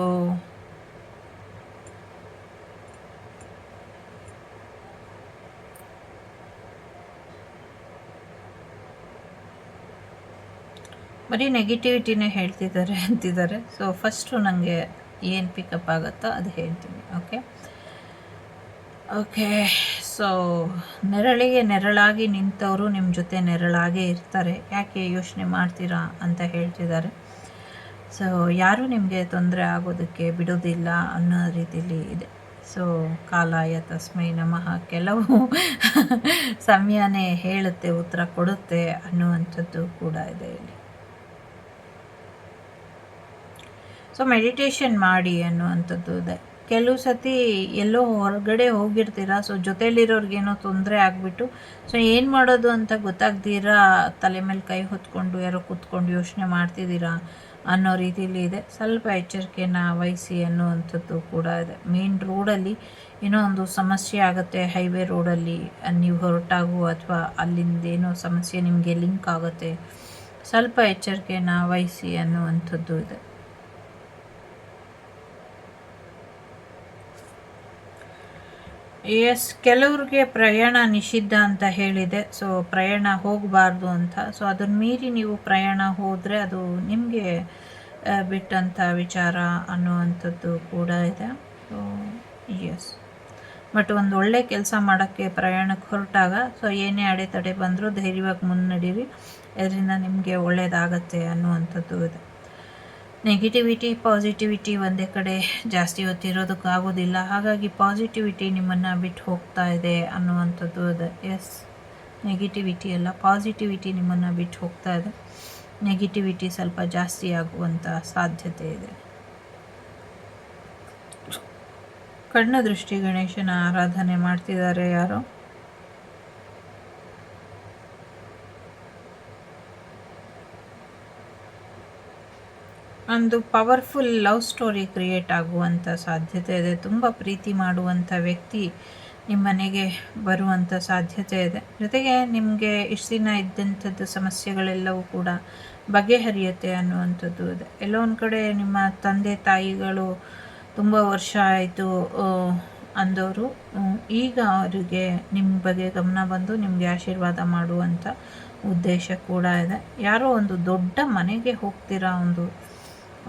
A: ಬರೀ ನೆಗೆಟಿವಿಟಿನೇ ಹೇಳ್ತಿದ್ದಾರೆ ಅಂತಿದ್ದಾರೆ. ಸೊ ಫಸ್ಟು ನನಗೆ ಏನು ಪಿಕಪ್ ಆಗುತ್ತೋ ಅದು ಹೇಳ್ತೀನಿ ಓಕೆ ಓಕೆ ಸೊ ನೆರಳಿಗೆ ನೆರಳಾಗಿ ನಿಂತವರು ನಿಮ್ಮ ಜೊತೆ ನೆರಳಾಗೇ ಇರ್ತಾರೆ. ಯಾಕೆ ಯೋಚನೆ ಮಾಡ್ತೀರಾ ಅಂತ ಹೇಳ್ತಿದ್ದಾರೆ. ಸೊ ಯಾರೂ ನಿಮಗೆ ತೊಂದರೆ ಆಗೋದಕ್ಕೆ ಬಿಡೋದಿಲ್ಲ ಅನ್ನೋ ರೀತಿಯಲ್ಲಿ ಇದೆ. ಸೊ ಕಾಲಾಯ, ತಸ್ಮೈ ನಮಃ, ಕೆಲವು ಸಮಯನೇ ಹೇಳುತ್ತೆ, ಉತ್ತರ ಕೊಡುತ್ತೆ ಅನ್ನುವಂಥದ್ದು ಕೂಡ ಇದೆ ಇಲ್ಲಿ. ಸೊ ಮೆಡಿಟೇಷನ್ ಮಾಡಿ ಅನ್ನುವಂಥದ್ದು ಇದೆ. ಕೆಲವು ಸತಿ ಎಲ್ಲೋ ಹೊರಗಡೆ ಹೋಗಿರ್ತೀರ ಸೊ ಜೊತೆಯಲ್ಲಿರೋರಿಗೇನೋ ತೊಂದರೆ ಆಗಿಬಿಟ್ಟು ಸೊ ಏನು ಮಾಡೋದು ಅಂತ ಗೊತ್ತಾಗ್ದಿರಾ, ತಲೆ ಮೇಲೆ ಕೈ ಹೊತ್ಕೊಂಡು ಯಾರೋ ಕೂತ್ಕೊಂಡು ಯೋಚನೆ ಮಾಡ್ತಿದ್ದೀರಾ ಅನ್ನೋ ರೀತಿಯಲ್ಲಿ ಇದೆ. ಸ್ವಲ್ಪ ಎಚ್ಚರಿಕೆಯನ್ನು ವಹಿಸಿ ಅನ್ನುವಂಥದ್ದು ಕೂಡ ಇದೆ. ಮೇನ್ ರೋಡಲ್ಲಿ ಏನೋ ಒಂದು ಸಮಸ್ಯೆ ಆಗುತ್ತೆ ಹೈವೇ ರೋಡಲ್ಲಿ ನೀವು ಹೊರಟಾಗು ಅಥವಾ ಅಲ್ಲಿಂದ ಏನೋ ಸಮಸ್ಯೆ ನಿಮಗೆ ಲಿಂಕ್ ಆಗುತ್ತೆ, ಸ್ವಲ್ಪ ಎಚ್ಚರಿಕೆಯನ್ನು ವಹಿಸಿ ಅನ್ನುವಂಥದ್ದು ಇದೆ. ಎಸ್, ಕೆಲವ್ರಿಗೆ ಪ್ರಯಾಣ ನಿಷಿದ್ಧ ಅಂತ ಹೇಳಿದೆ. ಸೊ ಪ್ರಯಾಣ ಹೋಗಬಾರ್ದು ಅಂತ. ಸೊ ಅದನ್ನ ಮೀರಿ ನೀವು ಪ್ರಯಾಣ ಹೋದರೆ ಅದು ನಿಮಗೆ ಬಿಟ್ಟಂಥ ವಿಚಾರ ಅನ್ನುವಂಥದ್ದು ಕೂಡ ಇದೆ. ಸೊ ಎಸ್ ಬಟ್ ಒಂದು ಒಳ್ಳೆ ಕೆಲಸ ಮಾಡೋಕ್ಕೆ ಪ್ರಯಾಣಕ್ಕೆ ಹೊರಟಾಗ ಸೊ ಏನೇ ಅಡೆತಡೆ ಬಂದರೂ ಧೈರ್ಯವಾಗಿ ಮುನ್ನಡೀರಿ. ಇದರಿಂದ ನಿಮಗೆ ಒಳ್ಳೆಯದಾಗತ್ತೆ ಅನ್ನುವಂಥದ್ದು ಇದೆ. ನೆಗೆಟಿವಿಟಿ ಪಾಸಿಟಿವಿಟಿ ಒಂದೇ ಕಡೆ ಜಾಸ್ತಿ ಹೊತ್ತಿರೋದಕ್ಕಾಗೋದಿಲ್ಲ ಹಾಗಾಗಿ ಪಾಸಿಟಿವಿಟಿ ನಿಮ್ಮನ್ನು ಬಿಟ್ಟು ಹೋಗ್ತಾ ಇದೆ ಅನ್ನುವಂಥದ್ದು ಅದು. ಎಸ್ ನೆಗೆಟಿವಿಟಿ ಅಲ್ಲ ಪಾಸಿಟಿವಿಟಿ ನಿಮ್ಮನ್ನು ಬಿಟ್ಟು ಹೋಗ್ತಾ ಇದೆ. ನೆಗೆಟಿವಿಟಿ ಸ್ವಲ್ಪ ಜಾಸ್ತಿ ಆಗುವಂಥ ಸಾಧ್ಯತೆ ಇದೆ. ಕಣ್ಣ ದೃಷ್ಟಿ ಗಣೇಶನ ಆರಾಧನೆ ಮಾಡ್ತಿದ್ದಾರೆ ಯಾರೋ? ಒಂದು ಪವರ್ಫುಲ್ ಲವ್ ಸ್ಟೋರಿ ಕ್ರಿಯೇಟ್ ಆಗುವಂಥ ಸಾಧ್ಯತೆ ಇದೆ. ತುಂಬ ಪ್ರೀತಿ ಮಾಡುವಂಥ ವ್ಯಕ್ತಿ ನಿಮ್ಮ ಮನೆಗೆ ಬರುವಂಥ ಸಾಧ್ಯತೆ ಇದೆ. ಜೊತೆಗೆ ನಿಮಗೆ ಇಷ್ಟು ದಿನ ಇದ್ದಂಥದ್ದು ಸಮಸ್ಯೆಗಳೆಲ್ಲವೂ ಕೂಡ ಬಗೆಹರಿಯುತ್ತೆ ಅನ್ನುವಂಥದ್ದು ಇದೆ. ಎಲ್ಲೋ ಒಂದು ಕಡೆ ನಿಮ್ಮ ತಂದೆ ತಾಯಿಗಳು ತುಂಬ ವರ್ಷ ಆಯಿತು ಅಂದವರು ಈಗ ಅವರಿಗೆ ನಿಮ್ಮ ಬಗ್ಗೆ ಗಮನ ಬಂದು ನಿಮಗೆ ಆಶೀರ್ವಾದ ಮಾಡುವಂಥ ಉದ್ದೇಶ ಕೂಡ ಇದೆ. ಯಾರೋ ಒಂದು ದೊಡ್ಡ ಮನೆಗೆ ಹೋಗ್ತೀರಾ ಒಂದು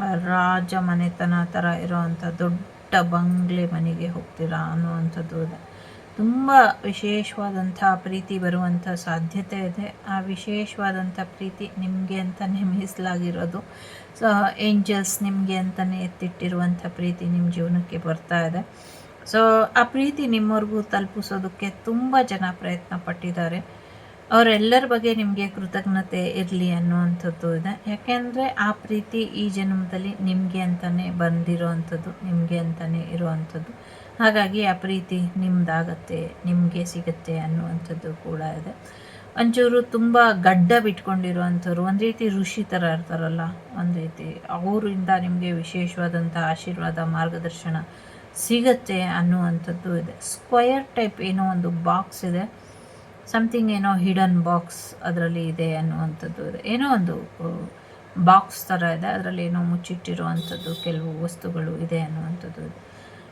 A: ರಾಜ ಮನೆತನ ಥರ ಇರೋವಂಥ ದೊಡ್ಡ ಬಂಗ್ಲೆ ಮನೆಗೆ ಹೋಗ್ತೀರಾ ಅನ್ನುವಂಥದ್ದು ಇದೆ. ತುಂಬ ವಿಶೇಷವಾದಂಥ ಪ್ರೀತಿ ಬರುವಂಥ ಸಾಧ್ಯತೆ ಇದೆ. ಆ ವಿಶೇಷವಾದಂಥ ಪ್ರೀತಿ ನಿಮಗೆ ಅಂತಲೇ ಮೀಸಲಾಗಿರೋದು. ಸೊ ಏಂಜಲ್ಸ್ ನಿಮಗೆ ಅಂತಲೇ ಎತ್ತಿಟ್ಟಿರುವಂಥ ಪ್ರೀತಿ ನಿಮ್ಮ ಜೀವನಕ್ಕೆ ಬರ್ತಾ ಇದೆ. ಸೊ ಆ ಪ್ರೀತಿ ನಿಮ್ಮವ್ರಿಗೂ ತಲುಪಿಸೋದಕ್ಕೆ ತುಂಬ ಜನ ಪ್ರಯತ್ನ ಪಟ್ಟಿದ್ದಾರೆ. ಅವರೆಲ್ಲರ ಬಗ್ಗೆ ನಿಮಗೆ ಕೃತಜ್ಞತೆ ಇರಲಿ ಅನ್ನುವಂಥದ್ದು ಇದೆ. ಯಾಕೆಂದರೆ ಆ ಪ್ರೀತಿ ಈ ಜನ್ಮದಲ್ಲಿ ನಿಮಗೆ ಅಂತಲೇ ಬಂದಿರೋ ಅಂಥದ್ದು ನಿಮಗೆ ಅಂತಲೇ ಇರುವಂಥದ್ದು. ಹಾಗಾಗಿ ಆ ಪ್ರೀತಿ ನಿಮ್ಮದಾಗತ್ತೆ ನಿಮಗೆ ಸಿಗುತ್ತೆ ಅನ್ನುವಂಥದ್ದು ಕೂಡ ಇದೆ. ಒಂಚೂರು ತುಂಬ ಗಡ್ಡ ಬಿಟ್ಕೊಂಡಿರುವಂಥವ್ರು, ಒಂದು ರೀತಿ ಋಷಿ ಥರ ಇರ್ತಾರಲ್ಲ, ಒಂದು ರೀತಿ ಅವರಿಂದ ನಿಮಗೆ ವಿಶೇಷವಾದಂಥ ಆಶೀರ್ವಾದ, ಮಾರ್ಗದರ್ಶನ ಸಿಗತ್ತೆ ಅನ್ನುವಂಥದ್ದು ಇದೆ. ಸ್ಕ್ವಯರ್ ಟೈಪ್ ಏನೋ ಒಂದು ಬಾಕ್ಸ್ ಇದೆ. ಸಮಥಿಂಗ್ ಏನೋ ಹಿಡನ್ ಬಾಕ್ಸ್ ಅದರಲ್ಲಿ ಇದೆ ಅನ್ನುವಂಥದ್ದು. ಇದೆ ಏನೋ ಒಂದು ಬಾಕ್ಸ್ ಥರ ಇದೆ. ಅದರಲ್ಲಿ ಏನೋ ಮುಚ್ಚಿಟ್ಟಿರುವಂಥದ್ದು, ಕೆಲವು ವಸ್ತುಗಳು ಇದೆ ಅನ್ನುವಂಥದ್ದು.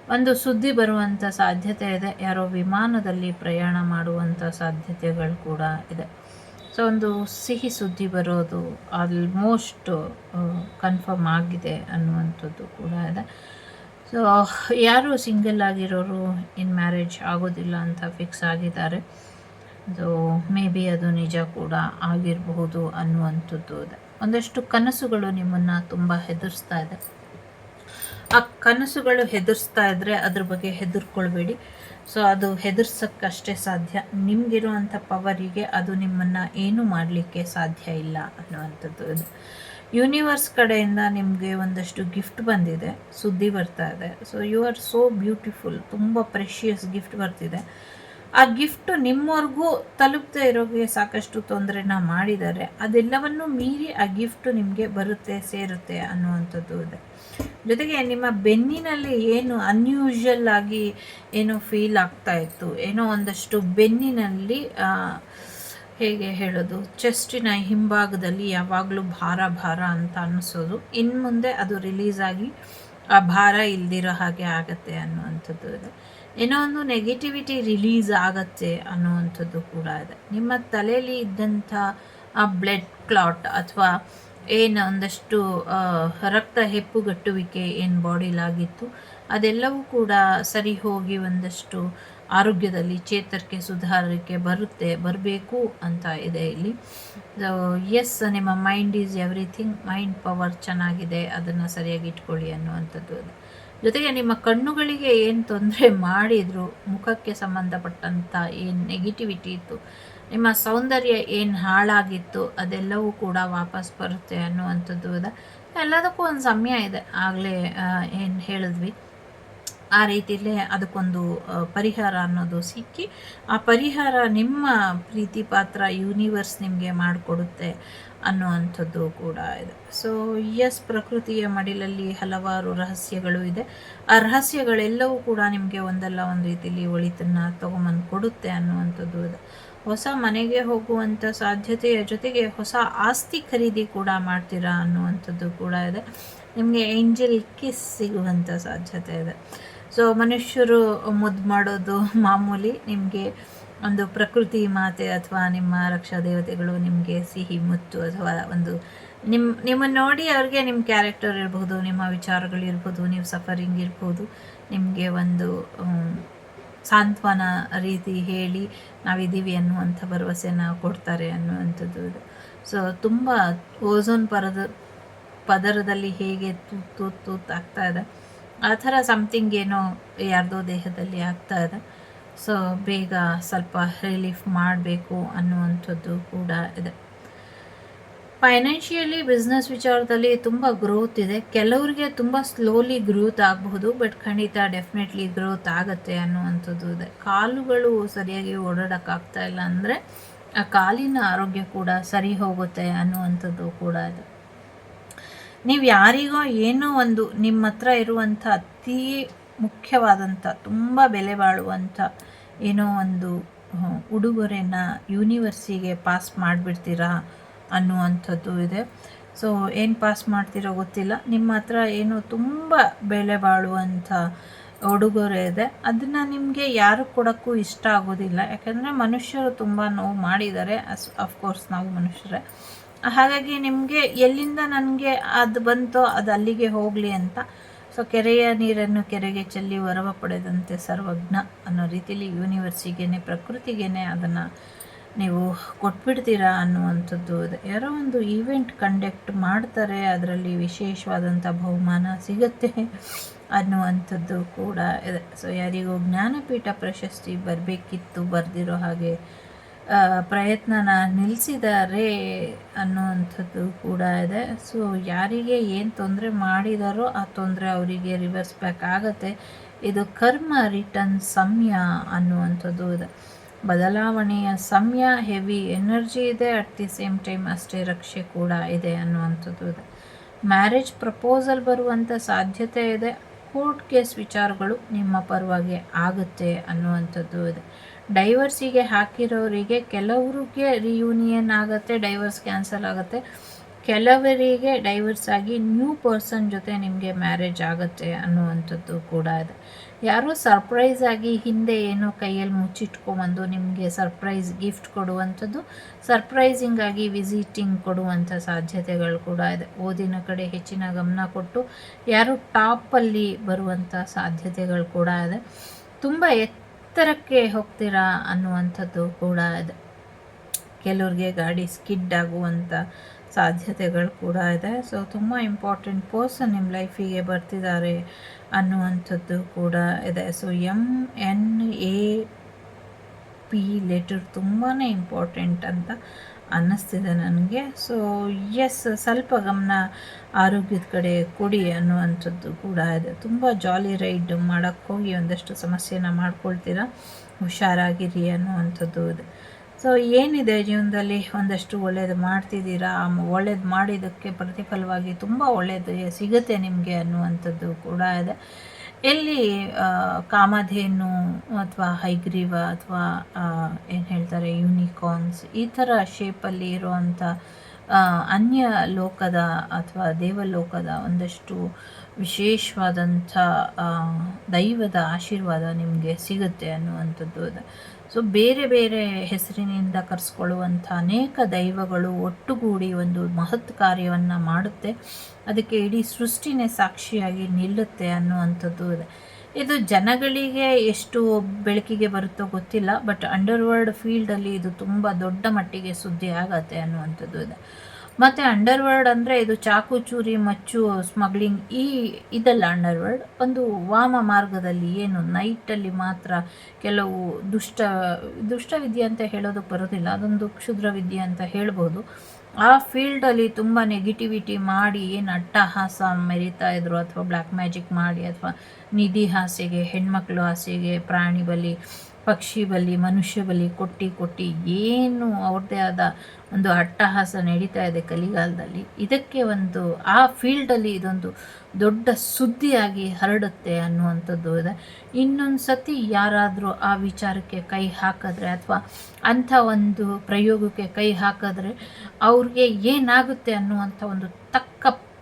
A: ಒಂದು ಸುದ್ದಿ ಬರುವಂಥ ಸಾಧ್ಯತೆ ಇದೆ. ಯಾರೋ ವಿಮಾನದಲ್ಲಿ ಪ್ರಯಾಣ ಮಾಡುವಂಥ ಸಾಧ್ಯತೆಗಳು ಕೂಡ ಇದೆ. ಸೊ, ಒಂದು ಸಿಹಿ ಸುದ್ದಿ ಬರೋದು ಆಲ್ಮೋಸ್ಟ್ ಕನ್ಫರ್ಮ್ ಆಗಿದೆ ಅನ್ನುವಂಥದ್ದು ಕೂಡ ಇದೆ. ಸೊ, ಯಾರು ಸಿಂಗಲ್ ಆಗಿರೋರು ಇನ್ ಮ್ಯಾರೇಜ್ ಆಗೋದಿಲ್ಲ ಅಂತ ಫಿಕ್ಸ್ ಆಗಿದ್ದಾರೆ. ಸೊ ಮೇ ಬಿ ಅದು ನಿಜ ಕೂಡ ಆಗಿರಬಹುದು ಅನ್ನುವಂಥದ್ದು ಒಂದಷ್ಟು ಕನಸುಗಳು ನಿಮ್ಮನ್ನು ತುಂಬ ಹೆದರ್ಸ್ತಾ ಇದೆ. ಆ ಕನಸುಗಳು ಹೆದರ್ಸ್ತಾ ಇದ್ದರೆ ಅದ್ರ ಬಗ್ಗೆ ಹೆದರ್ಕೊಳ್ಬೇಡಿ. ಸೊ ಅದು ಹೆದರ್ಸೋಕ್ಕಷ್ಟೇ ಸಾಧ್ಯ. ನಿಮಗಿರುವಂಥ ಪವರಿಗೆ ಅದು ನಿಮ್ಮನ್ನು ಏನು ಮಾಡಲಿಕ್ಕೆ ಸಾಧ್ಯ ಇಲ್ಲ ಅನ್ನುವಂಥದ್ದು ಇದು. ಯೂನಿವರ್ಸ್ ಕಡೆಯಿಂದ ನಿಮಗೆ ಒಂದಷ್ಟು ಗಿಫ್ಟ್ ಬಂದಿದೆ. ಸುದ್ದಿ ಬರ್ತಾ ಇದೆ. So you are so beautiful ತುಂಬ ಪ್ರೆಷಿಯಸ್ ಗಿಫ್ಟ್ ಬರ್ತಿದೆ. ಆ ಗಿಫ್ಟ್ ನಿಮ್ಮವ್ರಿಗೂ ತಲುಪದೇ ಇರೋಗೆ ಸಾಕಷ್ಟು ತೊಂದರೆನ ಮಾಡಿದ್ದಾರೆ. ಅದೆಲ್ಲವನ್ನು ಮೀರಿ ಆ ಗಿಫ್ಟ್ ನಿಮಗೆ ಬರುತ್ತೆ, ಸೇರುತ್ತೆ ಅನ್ನುವಂಥದ್ದು ಇದೆ. ಜೊತೆಗೆ ನಿಮ್ಮ ಬೆನ್ನಿನಲ್ಲಿ ಏನು ಅನ್ಯೂಶಲ್ ಆಗಿ ಏನೋ ಫೀಲ್ ಆಗ್ತಾ ಇತ್ತು? ಏನೋ ಒಂದಷ್ಟು ಬೆನ್ನಿನಲ್ಲಿ ಹೇಗೆ ಹೇಳೋದು? ಚೆಸ್ಟಿನ ಹಿಂಭಾಗದಲ್ಲಿ ಯಾವಾಗಲೂ ಭಾರ ಭಾರ ಅಂತ ಅನ್ನಿಸೋದು. ಇನ್ನು ಮುಂದೆ ಅದು ರಿಲೀಸ್ ಆಗಿ ಆ ಭಾರ ಇಲ್ದಿರೋ ಹಾಗೆ ಆಗತ್ತೆ ಅನ್ನುವಂಥದ್ದು ಇದೆ. ಏನೋ ಒಂದು ನೆಗೆಟಿವಿಟಿ ರಿಲೀಸ್ ಆಗತ್ತೆ ಅನ್ನುವಂಥದ್ದು ಕೂಡ ಇದೆ. ನಿಮ್ಮ ತಲೆಯಲ್ಲಿ ಇದ್ದಂಥ ಆ ಬ್ಲಡ್ ಕ್ಲಾಟ್ ಅಥವಾ ಏನು ಒಂದಷ್ಟು ರಕ್ತ ಹೆಪ್ಪುಗಟ್ಟುವಿಕೆ ಏನು ಬಾಡಿಲಾಗಿತ್ತು ಅದೆಲ್ಲವೂ ಕೂಡ ಸರಿ ಹೋಗಿ ಒಂದಷ್ಟು ಆರೋಗ್ಯದಲ್ಲಿ ಚೇತರಿಕೆ ಸುಧಾರಕ್ಕೆ ಬರುತ್ತೆ, ಬರಬೇಕು ಅಂತ ಇದೆ ಇಲ್ಲಿ. ಎಸ್ ನಿಮ್ಮ mind is everything mind power ಚೆನ್ನಾಗಿದೆ. ಅದನ್ನು ಸರಿಯಾಗಿ ಇಟ್ಕೊಳ್ಳಿ ಅನ್ನುವಂಥದ್ದು ಅದು. ಜೊತೆಗೆ ನಿಮ್ಮ ಕಣ್ಣುಗಳಿಗೆ ಏನು ತೊಂದರೆ ಮಾಡಿದರೂ, ಮುಖಕ್ಕೆ ಸಂಬಂಧಪಟ್ಟಂಥ ಏನು ನೆಗೆಟಿವಿಟಿ ಇತ್ತು, ನಿಮ್ಮ ಸೌಂದರ್ಯ ಏನು ಹಾಳಾಗಿತ್ತು, ಅದೆಲ್ಲವೂ ಕೂಡ ವಾಪಸ್ ಬರುತ್ತೆ ಅನ್ನುವಂಥದ್ದು ಅದ. ಎಲ್ಲದಕ್ಕೂ ಒಂದು ಸಮಯ ಇದೆ. ಆಗಲೇ ಏನು ಹೇಳಿದ್ವಿ. ಆ ರೀತಿಯಲ್ಲೇ ಅದಕ್ಕೊಂದು ಪರಿಹಾರ ಅನ್ನೋದು ಸಿಕ್ಕಿ, ಆ ಪರಿಹಾರ ನಿಮ್ಮ ಪ್ರೀತಿ ಪಾತ್ರ ಯೂನಿವರ್ಸ್ ನಿಮಗೆ ಮಾಡಿಕೊಡುತ್ತೆ ಅನ್ನುವಂಥದ್ದು ಕೂಡ ಇದೆ. ಸೊ ಎಸ್ ಪ್ರಕೃತಿಯ ಮಡಿಲಲ್ಲಿ ಹಲವಾರು ರಹಸ್ಯಗಳು ಇದೆ. ಆ ರಹಸ್ಯಗಳೆಲ್ಲವೂ ಕೂಡ ನಿಮಗೆ ಒಂದಲ್ಲ ಒಂದು ರೀತಿಯಲ್ಲಿ ಒಳಿತನ್ನು ತೊಗೊಂಬಂದು ಕೊಡುತ್ತೆ ಅನ್ನುವಂಥದ್ದು ಇದೆ. ಹೊಸ ಮನೆಗೆ ಹೋಗುವಂಥ ಸಾಧ್ಯತೆಯ ಜೊತೆಗೆ ಹೊಸ ಆಸ್ತಿ ಖರೀದಿ ಕೂಡ ಮಾಡ್ತೀರಾ ಅನ್ನುವಂಥದ್ದು ಕೂಡ ಇದೆ. ನಿಮಗೆ ಏಂಜಲ್ ಕಿಸ್ ಸಿಗುವಂಥ ಸಾಧ್ಯತೆ ಇದೆ. ಸೊ ಮನುಷ್ಯರು ಮುದ್ದು ಮಾಡೋದು ಮಾಮೂಲಿ. ನಿಮಗೆ ಒಂದು ಪ್ರಕೃತಿ ಮಾತೆ ಅಥವಾ ನಿಮ್ಮ ರಕ್ಷಾ ದೇವತೆಗಳು ನಿಮಗೆ ಸಿಹಿ, ಮುತ್ತು ಅಥವಾ ಒಂದು ನಿಮ್ಮ ನಿಮ್ಮನ್ನು ನೋಡಿ ಅವ್ರಿಗೆ ನಿಮ್ಮ ಕ್ಯಾರೆಕ್ಟರ್ ಇರ್ಬೋದು, ನಿಮ್ಮ ವಿಚಾರಗಳು ಇರ್ಬೋದು, ನೀವು ಸಫರಿಂಗ್ ಇರ್ಬೋದು. ನಿಮಗೆ ಒಂದು ಸಾಂತ್ವನ ರೀತಿ ಹೇಳಿ ನಾವಿದ್ದೀವಿ ಅನ್ನುವಂಥ ಭರವಸೆನ ಕೊಡ್ತಾರೆ ಅನ್ನುವಂಥದ್ದು ಇದು. ಸೊ ತುಂಬ ಓಝೋನ್ ಪರದ, ಪದರದಲ್ಲಿ ಹೇಗೆ ತೂತ್ ತೂತ್ ತೂತ್ ಆಗ್ತಾ ಇದೆ. ಆ ಥರ ಸಮಥಿಂಗ್ ಏನೋ ಯಾರ್ದೋ ದೇಹದಲ್ಲಿ ಆಗ್ತಾ ಇದೆ. ಸೊ ಬೇಗ ಸ್ವಲ್ಪ ರಿಲೀಫ್ ಮಾಡಬೇಕು ಅನ್ನುವಂಥದ್ದು ಕೂಡ ಇದೆ. ಫೈನಾನ್ಷಿಯಲಿ ಬಿಸ್ನೆಸ್ ವಿಚಾರದಲ್ಲಿ ತುಂಬ ಗ್ರೋತ್ ಇದೆ. ಕೆಲವರಿಗೆ ತುಂಬ ಸ್ಲೋಲಿ ಗ್ರೋತ್ ಆಗಬಹುದು ಬಟ್ ಖಂಡಿತ ಡೆಫಿನೆಟ್ಲಿ ಗ್ರೋತ್ ಆಗುತ್ತೆ ಅನ್ನುವಂಥದ್ದು ಇದೆ. ಕಾಲುಗಳು ಸರಿಯಾಗಿ ಓಡಾಡೋಕ್ಕಾಗ್ತಾ ಇಲ್ಲ ಅಂದರೆ ಆ ಕಾಲಿನ ಆರೋಗ್ಯ ಕೂಡ ಸರಿ ಹೋಗುತ್ತೆ ಅನ್ನುವಂಥದ್ದು ಕೂಡ ಇದೆ. ನೀವು ಯಾರಿಗೋ ಏನೋ ಒಂದು ನಿಮ್ಮ ಹತ್ರ ಇರುವಂಥ ಅತಿ ಮುಖ್ಯವಾದಂಥ, ತುಂಬ ಬೆಲೆ ಬಾಳುವಂಥ ಏನೋ ಒಂದು ಉಡುಗೊರೆನ ಯೂನಿವರ್ಸಿಗೆ ಪಾಸ್ ಮಾಡಿಬಿಡ್ತೀರಾ ಅನ್ನುವಂಥದ್ದು ಇದೆ. ಸೊ, ಏನು ಪಾಸ್ ಮಾಡ್ತೀರೋ ಗೊತ್ತಿಲ್ಲ. ನಿಮ್ಮ ಹತ್ರ ಏನು ತುಂಬ ಬೆಲೆ ಬಾಳುವಂಥ ಉಡುಗೊರೆ ಇದೆ. ಅದನ್ನು ನಿಮಗೆ ಯಾರು ಕೊಡೋಕ್ಕೂ ಇಷ್ಟ ಆಗೋದಿಲ್ಲ. ಯಾಕಂದರೆ ಮನುಷ್ಯರು ತುಂಬ ನೋವು ಮಾಡಿದ್ದಾರೆ. ಅಸ್ ಅಫ್ಕೋರ್ಸ್ ನಾವು ಮನುಷ್ಯರೇ. ಹಾಗಾಗಿ ನಿಮಗೆ ಎಲ್ಲಿಂದ ನನಗೆ ಅದು ಬಂತೋ ಅದು ಅಲ್ಲಿಗೆ ಹೋಗಲಿ ಅಂತ. ಸೊ ಕೆರೆಯ ನೀರನ್ನು ಕೆರೆಗೆ ಚೆಲ್ಲಿ ವರವ ಪಡೆದಂತೆ ಸರ್ವಜ್ಞ ಅನ್ನೋ ರೀತಿಯಲ್ಲಿ ಯೂನಿವರ್ಸಿಗೇನೆ, ಪ್ರಕೃತಿಗೇನೆ ಅದನ್ನು ನೀವು ಕೊಟ್ಬಿಡ್ತೀರಾ ಅನ್ನುವಂಥದ್ದು ಯಾರೋ ಒಂದು ಈವೆಂಟ್ ಕಂಡಕ್ಟ್ ಮಾಡ್ತಾರೆ, ಅದರಲ್ಲಿ ವಿಶೇಷವಾದಂಥ ಬಹುಮಾನ ಸಿಗುತ್ತೆ ಅನ್ನುವಂಥದ್ದು ಕೂಡ ಇದೆ. ಸೊ ಯಾರಿಗೂ ಜ್ಞಾನಪೀಠ ಪ್ರಶಸ್ತಿ ಬರಬೇಕಿತ್ತು, ಬರೆದಿರೋ ಹಾಗೆ ಪ್ರಯತ್ನನ ನಿಲ್ಲಿಸಿದ್ದಾರೆ ಅನ್ನುವಂಥದ್ದು ಕೂಡ ಇದೆ. ಸೊ ಯಾರಿಗೆ ಏನು ತೊಂದರೆ ಮಾಡಿದಾರೋ ಆ ತೊಂದರೆ ಅವರಿಗೆ ರಿವರ್ಸ್ ಬ್ಯಾಕ್ ಆಗುತ್ತೆ. ಇದು ಕರ್ಮ ರಿಟರ್ನ್ ಸಮಯ ಅನ್ನುವಂಥದ್ದು ಇದೆ. ಬದಲಾವಣೆಯ ಸಮಯ ಹೆವಿ ಎನರ್ಜಿ ಇದೆ. ಅಟ್ ದಿ ಸೇಮ್ ಟೈಮ್ ಅಷ್ಟೇ ರಕ್ಷೆ ಕೂಡ ಇದೆ ಅನ್ನುವಂಥದ್ದು ಇದೆ. ಮ್ಯಾರೇಜ್ ಪ್ರಪೋಸಲ್ ಬರುವಂಥ ಸಾಧ್ಯತೆ ಇದೆ. ಕೋರ್ಟ್ ಕೇಸ್ ವಿಚಾರಗಳು ನಿಮ್ಮ ಪರವಾಗಿ ಆಗುತ್ತೆ ಅನ್ನುವಂಥದ್ದು ಇದೆ. ಡೈವರ್ಸಿಗೆ ಹಾಕಿರೋರಿಗೆ ಕೆಲವರಿಗೆ ರಿಯೂನಿಯನ್ ಆಗುತ್ತೆ ಡೈವರ್ಸ್ ಕ್ಯಾನ್ಸಲ್ ಆಗುತ್ತೆ. ಕೆಲವರಿಗೆ ಡೈವರ್ಸ್ ಆಗಿ ನ್ಯೂ ಪರ್ಸನ್ ಜೊತೆ ನಿಮಗೆ ಮ್ಯಾರೇಜ್ ಆಗುತ್ತೆ ಅನ್ನುವಂಥದ್ದು ಕೂಡ ಇದೆ. ಯಾರೋ ಸರ್ಪ್ರೈಸ್ ಆಗಿ ಹಿಂದೆ ಏನೋ ಕೈಯಲ್ಲಿ ಮುಚ್ಚಿಟ್ಕೊಂಬಂದು ನಿಮಗೆ ಸರ್ಪ್ರೈಸ್ ಗಿಫ್ಟ್ ಕೊಡುವಂಥದ್ದು ಸರ್ಪ್ರೈಸಿಂಗ್ ಆಗಿ ವಿಸಿಟಿಂಗ್ ಕೊಡುವಂಥ ಸಾಧ್ಯತೆಗಳು ಕೂಡ ಇದೆ. ಓದಿನ ಕಡೆ ಹೆಚ್ಚಿನ ಗಮನ ಕೊಟ್ಟು ಯಾರು ಟಾಪಲ್ಲಿ ಬರುವಂಥ ಸಾಧ್ಯತೆಗಳು ಕೂಡ ಇದೆ. ತುಂಬ ಎತ್ತರಕ್ಕೆ ಹೋಗ್ತೀರಾ ಅನ್ನುವಂಥದ್ದು ಕೂಡ ಇದೆ. ಕೆಲವ್ರಿಗೆ ಗಾಡಿ ಸ್ಕಿಡ್ ಆಗುವಂಥ ಸಾಧ್ಯತೆಗಳು ಕೂಡ ಇದೆ. ಸೊ ತುಂಬ ಇಂಪಾರ್ಟೆಂಟ್ ಪರ್ಸನ್ ನಿಮ್ಮ ಲೈಫಿಗೆ ಬರ್ತಿದ್ದಾರೆ ಅನ್ನುವಂಥದ್ದು ಕೂಡ ಇದೆ. So M N A P letter ತುಂಬಾ ಇಂಪಾರ್ಟೆಂಟ್ ಅಂತ ಅನ್ನಿಸ್ತಿದೆ ನನಗೆ. ಸೊ ಎಸ್ ಸ್ವಲ್ಪ ಗಮನ ಆರೋಗ್ಯದ ಕಡೆ ಕೊಡಿ ಅನ್ನುವಂಥದ್ದು ಕೂಡ ಇದೆ. ತುಂಬ ಜಾಲಿ ರೈಡ್ ಮಾಡೋಕ್ಕೆ ಹೋಗಿ ಒಂದಷ್ಟು ಸಮಸ್ಯೆನ ಮಾಡ್ಕೊಳ್ತೀರಾ? ಹುಷಾರಾಗಿರಿ ಅನ್ನುವಂಥದ್ದು ಇದೆ. ಸೊ ಏನಿದೆ ಜೀವನದಲ್ಲಿ? ಒಂದಷ್ಟು ಒಳ್ಳೇದು ಮಾಡ್ತಿದ್ದೀರಾ? ಒಳ್ಳೇದು ಮಾಡಿದ್ದಕ್ಕೆ ಪ್ರತಿಫಲವಾಗಿ ತುಂಬ ಒಳ್ಳೇದು ಸಿಗುತ್ತೆ ನಿಮಗೆ ಅನ್ನುವಂಥದ್ದು ಕೂಡ ಇದೆ. ಎಲ್ಲಿ ಕಾಮಧೇನು ಅಥವಾ ಹೈಗ್ರೀವ ಅಥವಾ ಏನು ಹೇಳ್ತಾರೆ, ಯೂನಿಕಾರ್ನ್ಸ್ ಈ ಥರ ಶೇಪಲ್ಲಿ ಇರುವಂಥ ಅನ್ಯ ಲೋಕದ ಅಥವಾ ದೇವಲೋಕದ ಒಂದಷ್ಟು ವಿಶೇಷವಾದಂಥ ದೈವದ ಆಶೀರ್ವಾದ ನಿಮಗೆ ಸಿಗುತ್ತೆ ಅನ್ನುವಂಥದ್ದು ಇದೆ ಸೊ ಬೇರೆ ಬೇರೆ ಹೆಸರಿನಿಂದ ಕರೆಸ್ಕೊಳ್ಳುವಂಥ ಅನೇಕ ದೈವಗಳು ಒಟ್ಟುಗೂಡಿ ಒಂದು ಮಹತ್ ಕಾರ್ಯವನ್ನು ಮಾಡುತ್ತೆ. ಅದಕ್ಕೆ ಇಡೀ ಸೃಷ್ಟಿನೇ ಸಾಕ್ಷಿಯಾಗಿ ನಿಲ್ಲುತ್ತೆ ಅನ್ನುವಂಥದ್ದು ಇದೆ. ಇದು ಜನಗಳಿಗೆ ಎಷ್ಟು ಬೆಳಕಿಗೆ ಬರುತ್ತೋ ಗೊತ್ತಿಲ್ಲ, ಬಟ್ ಅಂಡರ್ವರ್ಲ್ಡ್ ಫೀಲ್ಡಲ್ಲಿ ಇದು ತುಂಬ ದೊಡ್ಡ ಮಟ್ಟಿಗೆ ಸುದ್ದಿ ಆಗತ್ತೆ ಅನ್ನುವಂಥದ್ದು ಇದೆ. ಮತ್ತು ಅಂಡರ್ವರ್ಲ್ಡ್ ಅಂದರೆ ಇದು ಚಾಕು, ಚೂರಿ, ಮಚ್ಚು, ಸ್ಮಗ್ಲಿಂಗ್ ಈ ಇದಲ್ಲ ಅಂಡರ್ವರ್ಲ್ಡ್. ಒಂದು ವಾಮ ಮಾರ್ಗದಲ್ಲಿ ಏನು ನೈಟಲ್ಲಿ ಮಾತ್ರ ಕೆಲವು ದುಷ್ಟ ದುಷ್ಟ ವಿದ್ಯೆ ಅಂತ ಹೇಳೋದಕ್ಕೆ ಬರೋದಿಲ್ಲ. ಅದೊಂದು ಕ್ಷುದ್ರ ವಿದ್ಯೆ ಅಂತ ಹೇಳ್ಬೋದು. ಆ ಫೀಲ್ಡಲ್ಲಿ ತುಂಬ ನೆಗೆಟಿವಿಟಿ ಮಾಡಿ ಏನು ಅಟ್ಟಹಾಸ ಮೆರಿತಾ ಇದ್ರು ಅಥವಾ ಬ್ಲ್ಯಾಕ್ ಮ್ಯಾಜಿಕ್ ಮಾಡಿ ಅಥವಾ ನಿಧಿ ಹಾಸೆಗೆ, ಹೆಣ್ಮಕ್ಳು ಹಾಸೆಗೆ, ಪ್ರಾಣಿ ಬಲಿ ಪಕ್ಷಿ ಬಲಿ, ಮನುಷ್ಯ ಬಲಿ, ಕೊಟ್ಟಿ ಕೊಟ್ಟಿ ಏನು ಅವ್ರದ್ದೇ ಆದ ಒಂದು ಅಟ್ಟಹಾಸ ನಡೀತಾ ಇದೆ ಕಲಿಗಾಲದಲ್ಲಿ. ಇದಕ್ಕೆ ಒಂದು, ಆ ಫೀಲ್ಡಲ್ಲಿ ಇದೊಂದು ದೊಡ್ಡ ಸುದ್ದಿಯಾಗಿ ಹರಡುತ್ತೆ ಅನ್ನುವಂಥದ್ದು ಇದೆ. ಇನ್ನೊಂದು ಸತಿ ಯಾರಾದರೂ ಆ ವಿಚಾರಕ್ಕೆ ಕೈ ಹಾಕಿದ್ರೆ ಅಥವಾ ಅಂಥ ಒಂದು ಪ್ರಯೋಗಕ್ಕೆ ಕೈ ಹಾಕಿದ್ರೆ ಅವ್ರಿಗೆ ಏನಾಗುತ್ತೆ ಅನ್ನುವಂಥ ಒಂದು ತಕ್ಕ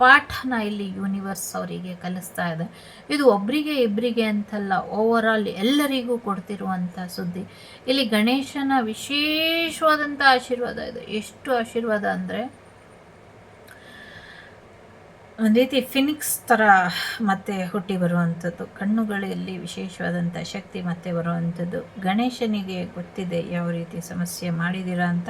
A: ಪಾಠನ ಇಲ್ಲಿ ಯೂನಿವರ್ಸ್ ಅವರಿಗೆ ಕಲಿಸ್ತಾ ಇದೆ. ಇದು ಒಬ್ಬರಿಗೆ ಇಬ್ಬರಿಗೆ ಅಂತಲ್ಲ ಓವರ್ ಎಲ್ಲರಿಗೂ ಕೊಡ್ತಿರುವಂಥ ಸುದ್ದಿ. ಇಲ್ಲಿ ಗಣೇಶನ ವಿಶೇಷವಾದಂಥ ಆಶೀರ್ವಾದ ಇದೆ. ಎಷ್ಟು ಆಶೀರ್ವಾದ ಅಂದರೆ ಒಂದು ರೀತಿ ಫಿನಿಕ್ಸ್ ಥರ ಮತ್ತೆ ಹುಟ್ಟಿ ಬರುವಂಥದ್ದು. ಕಣ್ಣುಗಳಲ್ಲಿ ವಿಶೇಷವಾದಂಥ ಶಕ್ತಿ ಮತ್ತೆ ಬರುವಂಥದ್ದು. ಗಣೇಶನಿಗೆ ಗೊತ್ತಿದೆ ಯಾವ ರೀತಿ ಸಮಸ್ಯೆ ಮಾಡಿದ್ದೀರಾ ಅಂತ.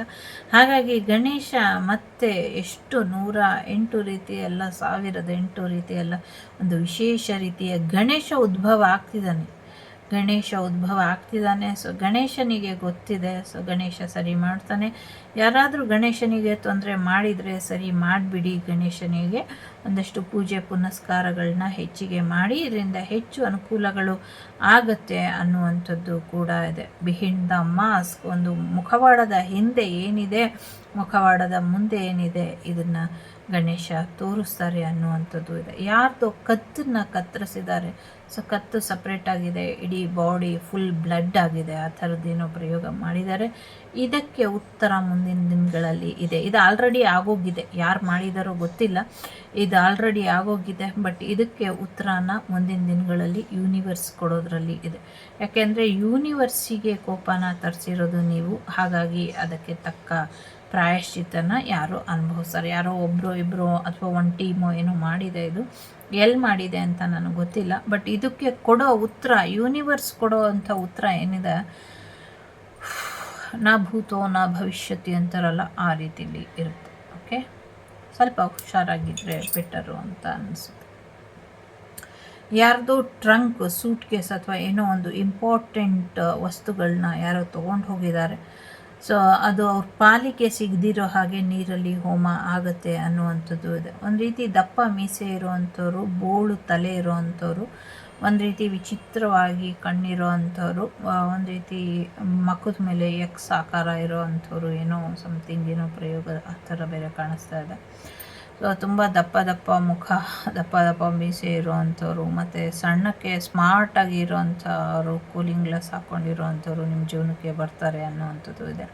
A: ಹಾಗಾಗಿ ಗಣೇಶ ಮತ್ತೆ ಎಷ್ಟು ನೂರ ಎಂಟು ರೀತಿಯೆಲ್ಲ, ಸಾವಿರದ ಎಂಟು ರೀತಿಯೆಲ್ಲ ಒಂದು ವಿಶೇಷ ರೀತಿಯ ಗಣೇಶ ಉದ್ಭವ ಆಗ್ತಿದ್ದಾನೆ. ಗಣೇಶ ಉದ್ಭವ ಆಗ್ತಿದ್ದಾನೆ. ಸೊ, ಗಣೇಶನಿಗೆ ಗೊತ್ತಿದೆ. ಸೊ, ಗಣೇಶ ಸರಿ ಮಾಡ್ತಾನೆ. ಯಾರಾದರೂ ಗಣೇಶನಿಗೆ ತೊಂದರೆ ಮಾಡಿದರೆ ಸರಿ ಮಾಡಿಬಿಡಿ ಗಣೇಶನಿಗೆ. ಒಂದಷ್ಟು ಪೂಜೆ ಪುನಸ್ಕಾರಗಳನ್ನ ಹೆಚ್ಚಿಗೆ ಮಾಡಿ ಇದರಿಂದ ಹೆಚ್ಚು ಅನುಕೂಲಗಳು ಆಗತ್ತೆ ಅನ್ನುವಂಥದ್ದು ಕೂಡ ಇದೆ. ಬಿಹಿಂಡ್ ದ ಮಾಸ್ಕ್ ಒಂದು ಮುಖವಾಡದ ಹಿಂದೆ ಏನಿದೆ ಮುಖವಾಡದ ಮುಂದೆ ಏನಿದೆ ಇದನ್ನು ಗಣೇಶ ತೋರಿಸ್ತಾರೆ ಅನ್ನುವಂಥದ್ದು ಇದೆ. ಯಾರ್ದು ಕತ್ತನ್ನ ಕತ್ತರಿಸಿದ್ದಾರೆ. ಸೊ ಕತ್ತು ಸಪ್ರೇಟ್ ಆಗಿದೆ, ಇಡೀ ಬಾಡಿ ಫುಲ್ ಬ್ಲಡ್ ಆಗಿದೆ. ಆ ಥರದ್ದೇನೋ ಪ್ರಯೋಗ ಮಾಡಿದ್ದಾರೆ. ಇದಕ್ಕೆ ಉತ್ತರ ಮುಂದಿನ ದಿನಗಳಲ್ಲಿ ಇದೆ. ಇದು ಆಲ್ರೆಡಿ ಆಗೋಗಿದೆ. ಯಾರು ಮಾಡಿದಾರೋ ಗೊತ್ತಿಲ್ಲ. ಇದು ಆಲ್ರೆಡಿ ಆಗೋಗಿದೆ. ಬಟ್ ಇದಕ್ಕೆ ಉತ್ತರನ ಮುಂದಿನ ದಿನಗಳಲ್ಲಿ ಯೂನಿವರ್ಸ್ ಕೊಡೋದ್ರಲ್ಲಿ ಇದೆ. ಯಾಕೆಂದರೆ ಯೂನಿವರ್ಸಿಗೆ ಕೋಪನ ತರಿಸಿರೋದು ನೀವು. ಹಾಗಾಗಿ ಅದಕ್ಕೆ ತಕ್ಕ ಪ್ರಾಯಶ್ಚಿತ್ತನ ಯಾರು ಅನುಭವಿಸ್ತಾರೆ? ಯಾರೋ ಒಬ್ಬರು ಇಬ್ಬರು ಅಥವಾ ಒಂದು ಟೀಮು ಏನೋ ಮಾಡಿದೆ ಇದು. ಎಲ್ಲಿ ಮಾಡಿದೆ ಅಂತ ನನಗೆ ಗೊತ್ತಿಲ್ಲ. ಬಟ್ ಇದಕ್ಕೆ ಕೊಡೋ ಉತ್ತರ ಯೂನಿವರ್ಸ್ ಕೊಡೋ ಅಂಥ ಉತ್ತರ ಏನಿದೆ? ನಾ ಭೂತೋ, ನಾ ಭವಿಷ್ಯತಿ ಅಂತಾರಲ್ಲ, ಆ ರೀತಿಲಿ ಇರುತ್ತೆ. ಓಕೆ ಸ್ವಲ್ಪ ಹುಷಾರಾಗಿದ್ದರೆ ಬೆಟರು ಅಂತ ಅನಿಸುತ್ತೆ. ಯಾರ್ದೋ ಟ್ರಂಕ್ ಸೂಟ್ ಕೇಸ್ ಅಥವಾ ಏನೋ ಒಂದು ಇಂಪಾರ್ಟೆಂಟ್ ವಸ್ತುಗಳನ್ನ ಯಾರೋ ತೊಗೊಂಡು ಹೋಗಿದ್ದಾರೆ. ಸೊ ಅದು ಅವ್ರ ಪಾಲಿಗೆ ಸಿಗದಿರೋ ಹಾಗೆ ನೀರಲ್ಲಿ ಹೋಮ ಆಗುತ್ತೆ ಅನ್ನುವಂಥದ್ದು ಇದೆ. ಒಂದು ರೀತಿ ದಪ್ಪ ಮೀಸೆ ಇರುವಂಥವ್ರು, ಬೋಳು ತಲೆ ಇರೋವಂಥವ್ರು, ಒಂದು ರೀತಿ ವಿಚಿತ್ರವಾಗಿ ಕಣ್ಣಿರೋ ಅಂಥವ್ರು ಒಂದು ರೀತಿ ಮಕ್ಕದ ಮೇಲೆ ಎಕ್ಸ್ ಆಕಾರ ಇರೋ ಅಂಥವ್ರು ಏನೋ ಸಮಥಿಂಗ್ ಏನೋ ಪ್ರಯೋಗ, ಆ ಥರ ಬೇರೆ ಕಾಣಿಸ್ತಾ ಇದೆ. ಸೊ ತುಂಬ ದಪ್ಪ ದಪ್ಪ ಮುಖ, ದಪ್ಪ ದಪ್ಪ ಮೀಸೆ ಇರೋವಂಥವ್ರು, ಮತ್ತು ಸಣ್ಣಕ್ಕೆ ಸ್ಮಾರ್ಟಾಗಿ ಇರೋವಂಥವ್ರು ಕೂಲಿಂಗ್ ಗ್ಲಾಸ್ ಹಾಕ್ಕೊಂಡಿರೋವಂಥವ್ರು ನಿಮ್ಮ ಜೀವನಕ್ಕೆ ಬರ್ತಾರೆ ಅನ್ನೋವಂಥದ್ದು ಇದೆ.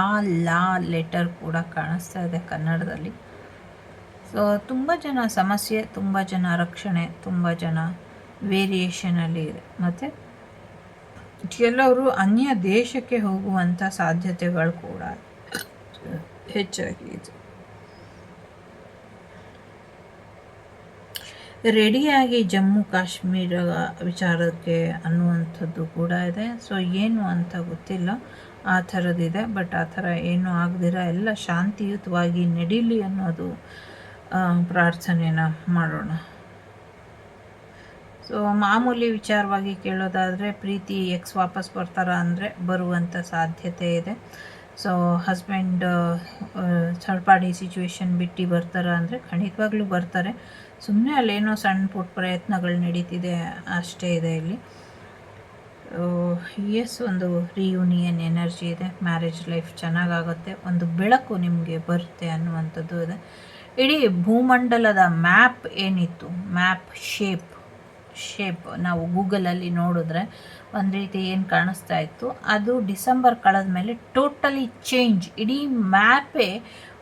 A: ಆ ಲಾ ಲೆಟರ್ ಕೂಡ ಕಾಣಿಸ್ತಾ ಇದೆ ಕನ್ನಡದಲ್ಲಿ. ಸೊ ತುಂಬ ಜನ ಸಮಸ್ಯೆ, ತುಂಬ ಜನ ರಕ್ಷಣೆ, ತುಂಬ ಜನ ವೇರಿಯೇಷನಲ್ಲಿ ಇದೆ. ಮತ್ತು ಕೆಲವರು ಅನ್ಯ ದೇಶಕ್ಕೆ ಹೋಗುವಂಥ ಸಾಧ್ಯತೆಗಳು ಕೂಡ ಹೆಚ್ಚಾಗಿ ರೆಡಿಯಾಗಿ ಜಮ್ಮು ಕಾಶ್ಮೀರ ವಿಚಾರಕ್ಕೆ ಅನ್ನುವಂಥದ್ದು ಕೂಡ ಇದೆ. ಸೊ ಏನು ಅಂತ ಗೊತ್ತಿಲ್ಲ. ಆ ಥರದಿದೆ ಬಟ್ ಆ ಥರ ಏನು ಆಗದಿರ ಎಲ್ಲ ಶಾಂತಿಯುತವಾಗಿ ನಡೀಲಿ ಅನ್ನೋದು ಪ್ರಾರ್ಥನೆನ ಮಾಡೋಣ. ಸೊ ಮಾಮೂಲಿ ವಿಚಾರವಾಗಿ ಕೇಳೋದಾದರೆ, ಪ್ರೀತಿ ಎಕ್ಸ್ ವಾಪಸ್ ಬರ್ತಾರ ಅಂದರೆ ಬರುವಂಥ ಸಾಧ್ಯತೆ ಇದೆ. So husband third party situation ಬಿಟ್ಟು ಬರ್ತಾರ ಅಂದರೆ ಖಂಡಿತವಾಗ್ಲೂ ಬರ್ತಾರೆ. ಸುಮ್ಮನೆ ಅಲ್ಲೇನೋ ಸಣ್ಣ ಪುಟ್ಟ ಪ್ರಯತ್ನಗಳು ನಡೀತಿದೆ ಅಷ್ಟೇ ಇದೆ ಇಲ್ಲಿ. ಎಸ್ ಒಂದು ರಿಯೂನಿಯನ್ ಎನರ್ಜಿ ಇದೆ. ಮ್ಯಾರೇಜ್ ಲೈಫ್ ಚೆನ್ನಾಗಾಗುತ್ತೆ. ಒಂದು ಬೆಳಕು ನಿಮಗೆ ಬರುತ್ತೆ ಅನ್ನುವಂಥದ್ದು ಇದೆ. ಇಡೀ ಭೂಮಂಡಲದ ಮ್ಯಾಪ್ ಏನಿತ್ತು? ಮ್ಯಾಪ್ ಶೇಪ್ ಶೇಪ್ ನಾವು ಗೂಗಲಲ್ಲಿ ನೋಡಿದ್ರೆ ಒಂದು ರೀತಿ ಏನು ಕಾಣಿಸ್ತಾ ಇತ್ತು, ಅದು ಡಿಸೆಂಬರ್ ಕಳೆದ ಮೇಲೆ ಟೋಟಲಿ ಚೇಂಜ್ ಇಡೀ ಮ್ಯಾಪೇ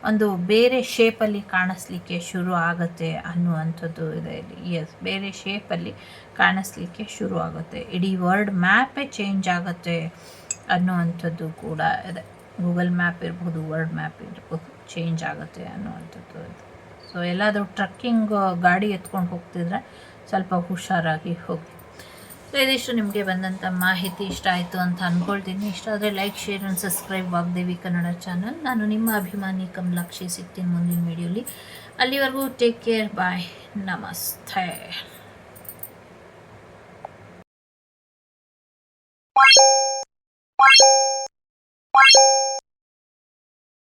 A: ಒಂದು ಬೇರೆ ಶೇಪಲ್ಲಿ ಕಾಣಿಸ್ಲಿಕ್ಕೆ ಶುರು ಆಗುತ್ತೆ ಅನ್ನುವಂಥದ್ದು ಇದೆ ಇಲ್ಲಿ. ಎಸ್ ಬೇರೆ ಶೇಪಲ್ಲಿ ಕಾಣಿಸ್ಲಿಕ್ಕೆ ಶುರು ಆಗುತ್ತೆ. ಇಡೀ ವರ್ಲ್ಡ್ ಮ್ಯಾಪೇ ಚೇಂಜ್ ಆಗುತ್ತೆ ಅನ್ನುವಂಥದ್ದು ಕೂಡ ಇದೆ. ಗೂಗಲ್ ಮ್ಯಾಪ್ ಇರ್ಬೋದು ವರ್ಲ್ಡ್ ಮ್ಯಾಪ್ ಇರ್ಬೋದು ಚೇಂಜ್ ಆಗುತ್ತೆ ಅನ್ನುವಂಥದ್ದು ಇದೆ. ಸೊ ಎಲ್ಲಾದರೂ ಟ್ರಕ್ಕಿಂಗ್ ಗಾಡಿ ಎತ್ಕೊಂಡು ಹೋಗ್ತಿದ್ರೆ ಸ್ವಲ್ಪ ಹುಷಾರಾಗಿ ಹೋಗಿ. ಇದಿಷ್ಟು ನಿಮಗೆ ಬಂದಂಥ ಮಾಹಿತಿ ಇಷ್ಟ ಆಯಿತು ಅಂತ ಅಂದ್ಕೊಳ್ತೀನಿ ಇಷ್ಟ ಆದರೆ like, share and subscribe Vagdevi Kannada channel. ನಾನು ನಿಮ್ಮ ಅಭಿಮಾನಿ ಕಮಲಾಕ್ಷಿ ಸಿಗ್ತೀನಿ ಮುಂದಿನ ವಿಡಿಯೋಲಿ. ಅಲ್ಲಿವರೆಗೂ ಟೇಕ್ ಕೇರ್, ಬಾಯ್, ನಮಸ್ತೆ.